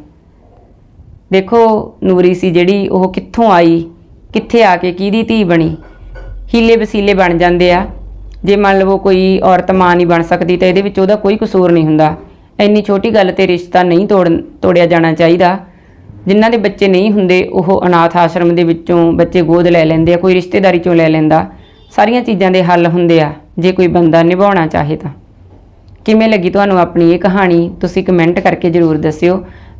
ਦੇਖੋ ਨੂਰੀ ਸੀ ਜਿਹੜੀ ਉਹ ਕਿੱਥੋਂ ਆਈ, ਕਿੱਥੇ ਆ ਕੇ ਕਿਹਦੀ ਧੀ ਬਣੀ? ਹੀਲੇ ਵਸੀਲੇ ਬਣ ਜਾਂਦੇ ਆ। ਜੇ ਮੰਨ ਲਵੋ ਕੋਈ ਔਰਤ ਮਾਂ ਨਹੀਂ ਬਣ ਸਕਦੀ ਤਾਂ ਇਹਦੇ ਵਿੱਚ ਉਹਦਾ ਕੋਈ ਕਸੂਰ ਨਹੀਂ ਹੁੰਦਾ। ਇੰਨੀ ਛੋਟੀ ਗੱਲ ਤੇ ਰਿਸ਼ਤਾ ਨਹੀਂ ਤੋੜ, ਤੋੜਿਆ ਜਾਣਾ ਚਾਹੀਦਾ। ਜਿਨ੍ਹਾਂ ਦੇ ਬੱਚੇ ਨਹੀਂ ਹੁੰਦੇ, ਉਹ ਅਨਾਥ ਆਸ਼ਰਮ ਦੇ ਵਿੱਚੋਂ ਬੱਚੇ ਗੋਦ ਲੈ ਲੈਂਦੇ ਆ, ਕੋਈ ਰਿਸ਼ਤੇਦਾਰੀ ਚੋਂ ਲੈ ਲੈਂਦਾ। ਸਾਰੀਆਂ ਚੀਜ਼ਾਂ ਦੇ ਹੱਲ ਹੁੰਦੇ ਆ, ਜੇ ਕੋਈ ਬੰਦਾ ਨਿਭਾਉਣਾ ਚਾਹੇ ਤਾਂ। ਕਿਵੇਂ ਲੱਗੀ ਤੁਹਾਨੂੰ ਆਪਣੀ ਇਹ ਕਹਾਣੀ? ਤੁਸੀਂ ਕਮੈਂਟ ਕਰਕੇ ਜਰੂਰ ਦੱਸਿਓ।